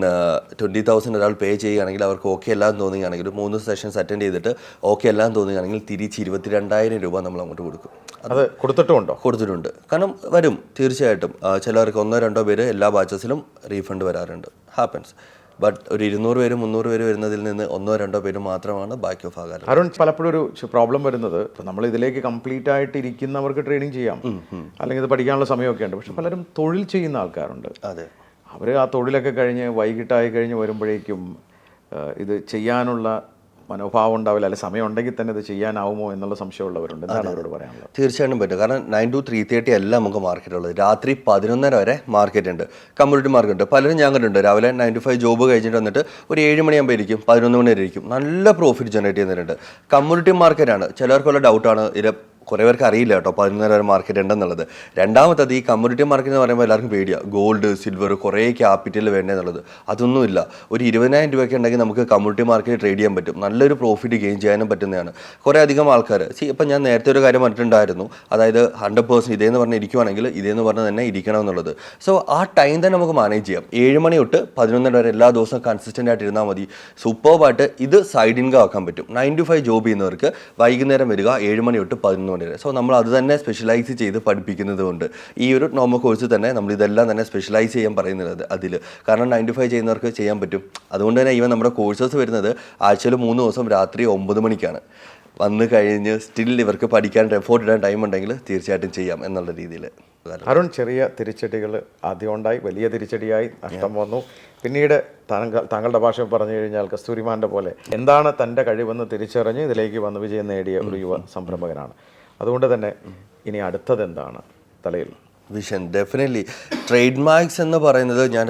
ട്വന്റി തൗസൻഡ് ഒരാൾ പേ ചെയ്യുകയാണെങ്കിൽ അവർക്ക് ഓക്കെ എല്ലാം തോന്നുകയാണെങ്കിൽ ഒരു മൂന്ന് സെഷൻസ് അറ്റൻഡ് ചെയ്തിട്ട് ഓക്കെ എല്ലാം തോന്നുകയാണെങ്കിൽ തിരിച്ച് ഇരുപത്തിരണ്ടായിരം രൂപ നമ്മൾ അങ്ങോട്ട് കൊടുക്കും. അത് കൊടുത്തിട്ടുമുണ്ടോ? കൊടുത്തിട്ടുണ്ട്. കാരണം വരും തീർച്ചയായിട്ടും. ചിലവർക്ക് ചിലർക്ക് ഒന്നോ രണ്ടോ പേര് എല്ലാ ബാച്ചസിലും റീഫണ്ട് വരാറുണ്ട്. ഹാപ്പൻസ് ബട്ട് ഒരു ഇരുന്നൂറ് പേര് മുന്നൂറ് പേര് വരുന്നതിൽ നിന്ന് ഒന്നോ രണ്ടോ പേര് മാത്രമാണ് ബാക്കി ഓഫ് ആകാറ്. അരുൺ പലപ്പോഴും ഒരു പ്രോബ്ലം വരുന്നത് നമ്മൾ ഇതിലേക്ക് കംപ്ലീറ്റ് ആയിട്ട് ഇരിക്കുന്നവർക്ക് ട്രെയിനിങ് ചെയ്യാം. അല്ലെങ്കിൽ ഇത് പഠിക്കാനുള്ള സമയമൊക്കെ ഉണ്ട്. പക്ഷെ പലരും തൊഴിൽ ചെയ്യുന്ന ആൾക്കാരുണ്ട്. അതെ. അവർ ആ തൊഴിലൊക്കെ കഴിഞ്ഞ് വൈകിട്ടായി കഴിഞ്ഞ് വരുമ്പോഴേക്കും ഇത് ചെയ്യാനുള്ള മനോഭാവം ഉണ്ടാവില്ല. അല്ലെങ്കിൽ സമയം ഉണ്ടെങ്കിൽ തന്നെ ഇത് ചെയ്യാനാവുമോ എന്നുള്ള സംശയമുള്ളവരുണ്ട് എന്താണ് അവരോട് പറയാനുള്ളത്? തീർച്ചയായിട്ടും പറ്റും. കാരണം നയൻ ടു ത്രീ തേർട്ടി അല്ല നമുക്ക് മാർക്കറ്റ് ഉള്ളത്. രാത്രി പതിനൊന്നര വരെ മാർക്കറ്റ് ഉണ്ട്. കമ്മ്യൂണിറ്റി മാർക്കറ്റ് ഉണ്ട്. പലരും ഞാൻ കണ്ടിട്ടുണ്ട്. രാവിലെ നയൻ ടു ഫൈവ് ജോബ് കഴിഞ്ഞിട്ട് വന്നിട്ട് ഒരു ഏഴ് മണിയാകുമ്പോൾ ഇരിക്കും. പതിനൊന്ന് മണി വരെ ഇരിക്കും. നല്ല പ്രോഫിറ്റ് ജനറേറ്റ് ചെയ്യുന്നവരുണ്ട്. കമ്മ്യൂണിറ്റി മാർക്കറ്റാണ് ചിലർക്കുള്ള ഡൗട്ടാണ് ഇത് കുറേ പേർക്ക് അറിയില്ല കേട്ടോ. പതിനൊന്നര വരെ മാർക്കറ്റ് ഉണ്ടെന്നുള്ളത്. രണ്ടാമത്തത് ഈ കമ്മ്യൂണിറ്റി മാർക്കറ്റ് എന്ന് പറയുമ്പോൾ എല്ലാവർക്കും പേടിയാണ് ഗോൾഡ് സിൽവർ കുറേ ക്യാപിറ്റൽ വേണ്ടതെന്നുള്ളത് അതൊന്നുമില്ല. ഒരു ഇരുപതിനായിരം രൂപയൊക്കെ ഉണ്ടെങ്കിൽ നമുക്ക് കമ്മ്യൂണിറ്റി മാർക്കറ്റ് ട്രേഡ് ചെയ്യാൻ പറ്റും. നല്ലൊരു പ്രോഫിറ്റ് ഗെയിൻ ചെയ്യാനും പറ്റുന്നതാണ്. കുറേ അധികം ആൾക്കാർ സി ഇപ്പം ഞാൻ നേരത്തെ ഒരു കാര്യം പറഞ്ഞിട്ടുണ്ടായിരുന്നു. അതായത് ഹൺഡ്രഡ് പേഴ്സന്റ് ഇതേന്ന് പറഞ്ഞ് ഇരിക്കുവാണെങ്കിൽ ഇതേന്ന് പറഞ്ഞ് തന്നെ ഇരിക്കണം എന്നുള്ളത് സോ ആ ടൈം തന്നെ നമുക്ക് മാനേജ് ചെയ്യാം. ഏഴ് മണി തൊട്ട് പതിനൊന്നര വരെ എല്ലാ ദിവസവും കൺസിസ്റ്റന്റ് ആയിട്ട് ഇരുന്നാൽ മതി. സൂപ്പർബായിട്ട് ഇത് സൈഡ് ഇൻകം ആക്കാൻ പറ്റും. നയൻ ടു ഫൈവ് ജോബ് ചെയ്യുന്നവർക്ക് വൈകുന്നേരം വരിക ഏഴ് മണി തൊട്ട് പതിനൊന്ന് വരെ സോ നമ്മൾ അത് തന്നെ സ്പെഷ്യലൈസ് ചെയ്ത് പഠിപ്പിക്കുന്നത് കൊണ്ട് ഈ ഒരു നോമ കോഴ്സ് തന്നെ നമ്മൾ ഇതെല്ലാം തന്നെ സ്പെഷ്യലൈസ് ചെയ്യാൻ പറയുന്നത് അതിൽ കാരണം നയൻ ടു ഫൈവ് ചെയ്യുന്നവർക്ക് ചെയ്യാൻ പറ്റും. അതുകൊണ്ട് തന്നെ ഈവൻ നമ്മുടെ കോഴ്സസ് വരുന്നത് ആഴ്ചയിൽ മൂന്ന് ദിവസം രാത്രി ഒമ്പത് മണിക്കാണ്. വന്ന് കഴിഞ്ഞ് സ്റ്റിൽ ഇവർക്ക് പഠിക്കാൻ എഫോർട്ട് ഇടാൻ ടൈം ഉണ്ടെങ്കിൽ തീർച്ചയായിട്ടും ചെയ്യാം എന്നുള്ള രീതിയിൽ അരുൺ ചെറിയ തിരിച്ചടികൾ ആദ്യം ഉണ്ടായി വലിയ തിരിച്ചടിയായി. നഷ്ടം വന്നു. പിന്നീട് താങ്കൾ താങ്കളുടെ ഭാഷ പറഞ്ഞു കഴിഞ്ഞാൽ കസ്തൂരിമാന്റെ പോലെ. എന്താണ് തന്റെ കഴിവെന്ന് തിരിച്ചറിഞ്ഞ് ഇതിലേക്ക് വന്ന് വിജയം നേടിയ ഒരു യുവ സംരംഭകനാണ്. അതുകൊണ്ട് തന്നെ ഇനി അടുത്തതെന്താണ് തലയിൽ? വിഷൻ ഡെഫിനറ്റ്ലി ട്രേഡ് മാർക്സ് എന്ന് പറയുന്നത് ഞാൻ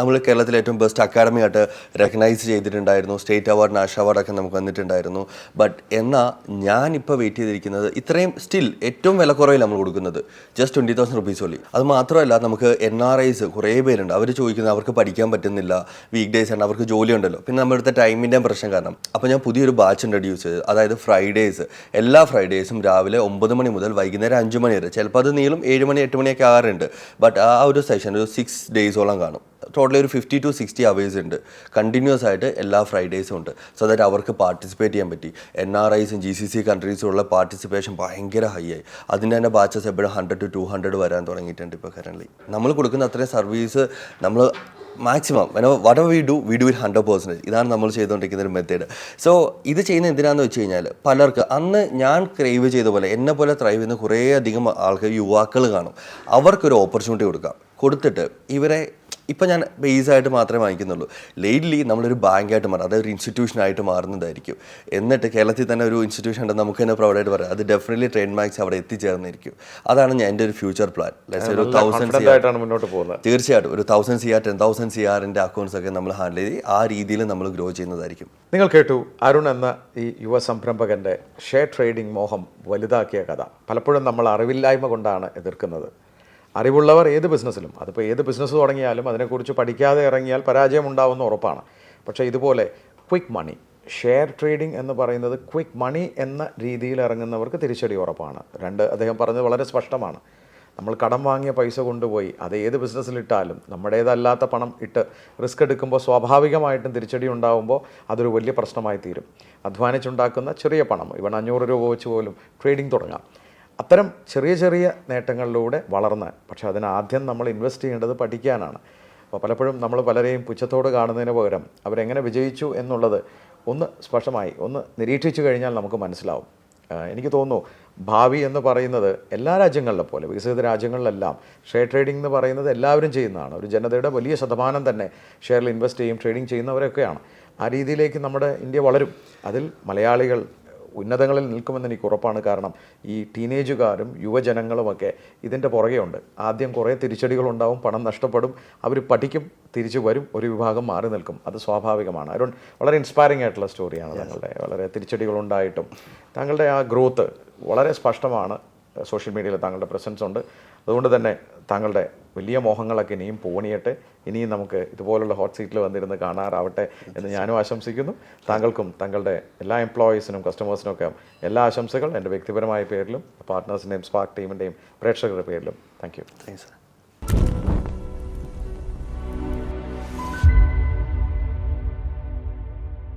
നമ്മൾ കേരളത്തിലെ ഏറ്റവും ബെസ്റ്റ് അക്കാഡമി ആയിട്ട് റെക്കഗ്നൈസ് ചെയ്തിട്ടുണ്ടായിരുന്നു. സ്റ്റേറ്റ് അവാർഡ് നാഷണൽ അവാർഡൊക്കെ നമുക്ക് വന്നിട്ടുണ്ടായിരുന്നു. ബട്ട് എന്നാൽ ഞാനിപ്പോൾ വെയിറ്റ് ചെയ്തിരിക്കുന്നത് ഇത്രയും സ്റ്റിൽ ഏറ്റവും വില കുറവിൽ നമ്മൾ കൊടുക്കുന്നത്. Just twenty thousand rupees only അത് മാത്രമല്ല നമുക്ക് എൻ ആർ ഐസ് കുറേ പേരുണ്ട്. അവർ ചോദിക്കുന്നത് അവർക്ക് പഠിക്കാൻ പറ്റുന്നില്ല. വീക്ക് ഡേയ്സ് ആണ് അവർക്ക് ജോലി ഉണ്ടല്ലോ. പിന്നെ നമ്മുടെ അടുത്ത ടൈമിന്റെ പ്രശ്നം കാരണം അപ്പോൾ ഞാൻ പുതിയൊരു ബാച്ച് ഇൻട്രൊഡ്യൂസ് ചെയ്ത്. അതായത് ഫ്രൈഡേയ്സ് എല്ലാ ഫ്രൈഡേയ്സും രാവിലെ ഒമ്പത് മണി മുതൽ വൈകുന്നേരം അഞ്ച് മണി വരെ. ചിലപ്പോൾ അത് നീളും ഏഴ് മണി എട്ട് മണിയൊക്കെ ആകാറുണ്ട്. ബട്ട് ആ ഒരു സെഷൻ ഒരു സിക്സ് ഡേയ്സോളം കാണും. ടോട്ടലി ഒരു ഫിഫ്റ്റി ടു സിക്സ്റ്റി അവേഴ്സ് ഉണ്ട്. കണ്ടിന്യൂസ് ആയിട്ട് എല്ലാ ഫ്രൈഡേയ്സും ഉണ്ട്. സോ ദാറ്റ് അവർക്ക് പാർട്ടിസിപ്പേറ്റ് ചെയ്യാൻ പറ്റി. എൻ ആർ ഐസും ജി സി സി കൺട്രീസും ഉള്ള പാർട്ടിസിപ്പേഷൻ ഭയങ്കര ഹൈ ആയി. അതിന്റെ തന്നെ ബാച്ചസ് എപ്പോഴും ഹൺഡ്രഡ് ടു ടു ഹൺഡ്രഡ് വരാൻ തുടങ്ങിയിട്ടുണ്ട് ഇപ്പോൾ കറന്റ് നമ്മൾ കൊടുക്കുന്ന അത്രയും സർവീസ് നമ്മൾ maximum what we do we do it hundred percentage ഇതാണ് നമ്മൾ ചെയ്തുകൊണ്ടിരിക്കുന്ന ഒരു മെത്തേഡ് സോ ഇത് ചെയ്യുന്ന എന്തിനാന്ന് വെച്ച് കഴിഞ്ഞാൽ പലർക്ക് അന്ന് ഞാൻ ക്രേവ് ചെയ്ത പോലെ എന്നെ പോലെ ത്രൈവ് ചെയ്യുന്ന കുറേ അധികം ആൾക്കാർ യുവാക്കൾ കാണും. അവർക്കൊരു ഓപ്പർച്യൂണിറ്റി കൊടുക്കാം. കൊടുത്തിട്ട് ഇവരെ ഇപ്പം ഞാൻ ബേസ് ആയിട്ട് മാത്രമേ വാങ്ങിക്കുന്നുള്ളൂ. ലേറ്റ്ലി നമ്മളൊരു ബാങ്കായിട്ട് മാറും. അതായത് ഒരു ഇൻസ്റ്റിറ്റ്യൂഷൻ ആയിട്ട് മാറുന്നതായിരിക്കും എന്നിട്ട് കേരളത്തിൽ തന്നെ ഒരു ഇൻസ്റ്റിറ്റ്യൂഷൻ ഉണ്ട് നമുക്ക് തന്നെ പ്രൊവൈഡ് ആയിട്ട് പറയാം. അത് ഡെഫിനറ്റ്ലി ട്രേഡ് മാർക്സ് അവിടെ എത്തിച്ചേർന്നിരിക്കും. അതാണ് ഞാൻ എന്റെ ഒരു ഫ്യൂച്ചർ പ്ലാൻ ഒരു തൗസൻഡ് മുന്നോട്ട് പോകുന്നത്. തീർച്ചയായിട്ടും. ഒരു thousand C R ten thousand C ആറിന്റെ അക്കൗണ്ട്സ് ഒക്കെ നമ്മൾ ഹാൻഡിൽ ചെയ്ത് ആ രീതിയിൽ നമ്മൾ ഗ്രോ ചെയ്യുന്നതായിരിക്കും. നിങ്ങൾ കേട്ടു അരുൺ എന്ന ഈ യുവ സംരംഭകന്റെ ഷെയർ ട്രേഡിംഗ് മോഹം വലുതാക്കിയ കഥ. പലപ്പോഴും നമ്മൾ അറിവില്ലായ്മ കൊണ്ടാണ് എതിർക്കുന്നത്. അറിവുള്ളവർ ഏത് ബിസിനസ്സിലും. അതിപ്പോൾ ഏത് ബിസിനസ് തുടങ്ങിയാലും അതിനെക്കുറിച്ച് പഠിക്കാതെ ഇറങ്ങിയാൽ പരാജയം ഉണ്ടാവുന്ന ഉറപ്പാണ്. പക്ഷേ ഇതുപോലെ ക്വിക്ക് മണി ഷെയർ ട്രേഡിംഗ് എന്ന് പറയുന്നത് ക്വിക്ക് മണി എന്ന രീതിയിൽ ഇറങ്ങുന്നവർക്ക് തിരിച്ചടി ഉറപ്പാണ്. രണ്ട് അദ്ദേഹം പറഞ്ഞത് വളരെ സ്പഷ്ടമാണ്. നമ്മൾ കടം വാങ്ങിയ പൈസ കൊണ്ടുപോയി അത് ഏത് ബിസിനസ്സിലിട്ടാലും നമ്മുടേതല്ലാത്ത പണം ഇട്ട് റിസ്ക് എടുക്കുമ്പോൾ സ്വാഭാവികമായിട്ടും തിരിച്ചടി ഉണ്ടാകുമ്പോൾ അതൊരു വലിയ പ്രശ്നമായി തീരും. അധ്വാനിച്ചുണ്ടാക്കുന്ന ചെറിയ പണം ഇവൺ അഞ്ഞൂറ് രൂപ വെച്ച് പോലും ട്രേഡിംഗ് തുടങ്ങാം. അത്തരം ചെറിയ ചെറിയ നേട്ടങ്ങളിലൂടെ വളർന്നാൽ പക്ഷേ അതിന് ആദ്യം നമ്മൾ ഇൻവെസ്റ്റ് ചെയ്യേണ്ടത് പഠിക്കാനാണ്. അപ്പോൾ പലപ്പോഴും നമ്മൾ പലരെയും പുച്ഛത്തോട് കാണുന്നതിന് പകരം അവരെങ്ങനെ വിജയിച്ചു എന്നുള്ളത് ഒന്ന് സ്പഷ്ടമായി ഒന്ന് നിരീക്ഷിച്ചു കഴിഞ്ഞാൽ നമുക്ക് മനസ്സിലാവും. എനിക്ക് തോന്നുന്നു ഭാവി എന്ന് പറയുന്നത് എല്ലാ രാജ്യങ്ങളിലെ പോലെ വികസിത രാജ്യങ്ങളിലെല്ലാം ഷെയർ ട്രേഡിംഗ് എന്ന് പറയുന്നത് എല്ലാവരും ചെയ്യുന്നതാണ്. ഒരു ജനതയുടെ വലിയ ശതമാനം തന്നെ ഷെയറിൽ ഇൻവെസ്റ്റ് ചെയ്യും ട്രേഡിംഗ് ചെയ്യുന്നവരൊക്കെയാണ്. ആ രീതിയിലേക്ക് നമ്മുടെ ഇന്ത്യ വളരും. അതിൽ മലയാളികൾ ഉന്നതങ്ങളിൽ നിൽക്കുമെന്ന് എനിക്ക് ഉറപ്പാണ്. കാരണം ഈ ടീനേജുകാരും യുവജനങ്ങളുമൊക്കെ ഇതിന്റെ പുറകെയുണ്ട്. ആദ്യം കുറേ തിരിച്ചടികളുണ്ടാവും പണം നഷ്ടപ്പെടും അവർ പഠിക്കും തിരിച്ചു വരും ഒരു വിഭാഗം മാറി നിൽക്കും. അത് സ്വാഭാവികമാണ്. അരുൺ വളരെ ഇൻസ്പയറിംഗ് ആയിട്ടുള്ള സ്റ്റോറിയാണ് താങ്കളുടെ വളരെ തിരിച്ചടികളുണ്ടായിട്ടും. താങ്കളുടെ ആ ഗ്രോത്ത് വളരെ സ്പഷ്ടമാണ്. സോഷ്യൽ മീഡിയയിൽ താങ്കളുടെ പ്രസൻസ് ഉണ്ട്. അതുകൊണ്ട് തന്നെ താങ്കളുടെ വലിയ മോഹങ്ങളൊക്കെ ഇനിയും പോണിയട്ടെ ഇനിയും നമുക്ക് ഇതുപോലുള്ള ഹോട്ട് സീറ്റിൽ വന്നിരുന്ന് കാണാറാവട്ടെ എന്ന് ഞാനും ആശംസിക്കുന്നു. താങ്കൾക്കും താങ്കളുടെ എല്ലാ എംപ്ലോയീസിനും കസ്റ്റമേഴ്സിനും ഒക്കെ എല്ലാ ആശംസകളും എന്റെ വ്യക്തിപരമായ പേരിലും പാർട്ട്നേഴ്സിന്റെയും സ്പാർക്ക് ടീമിന്റെയും പ്രേക്ഷകരുടെ പേരിലും. Thank you thanks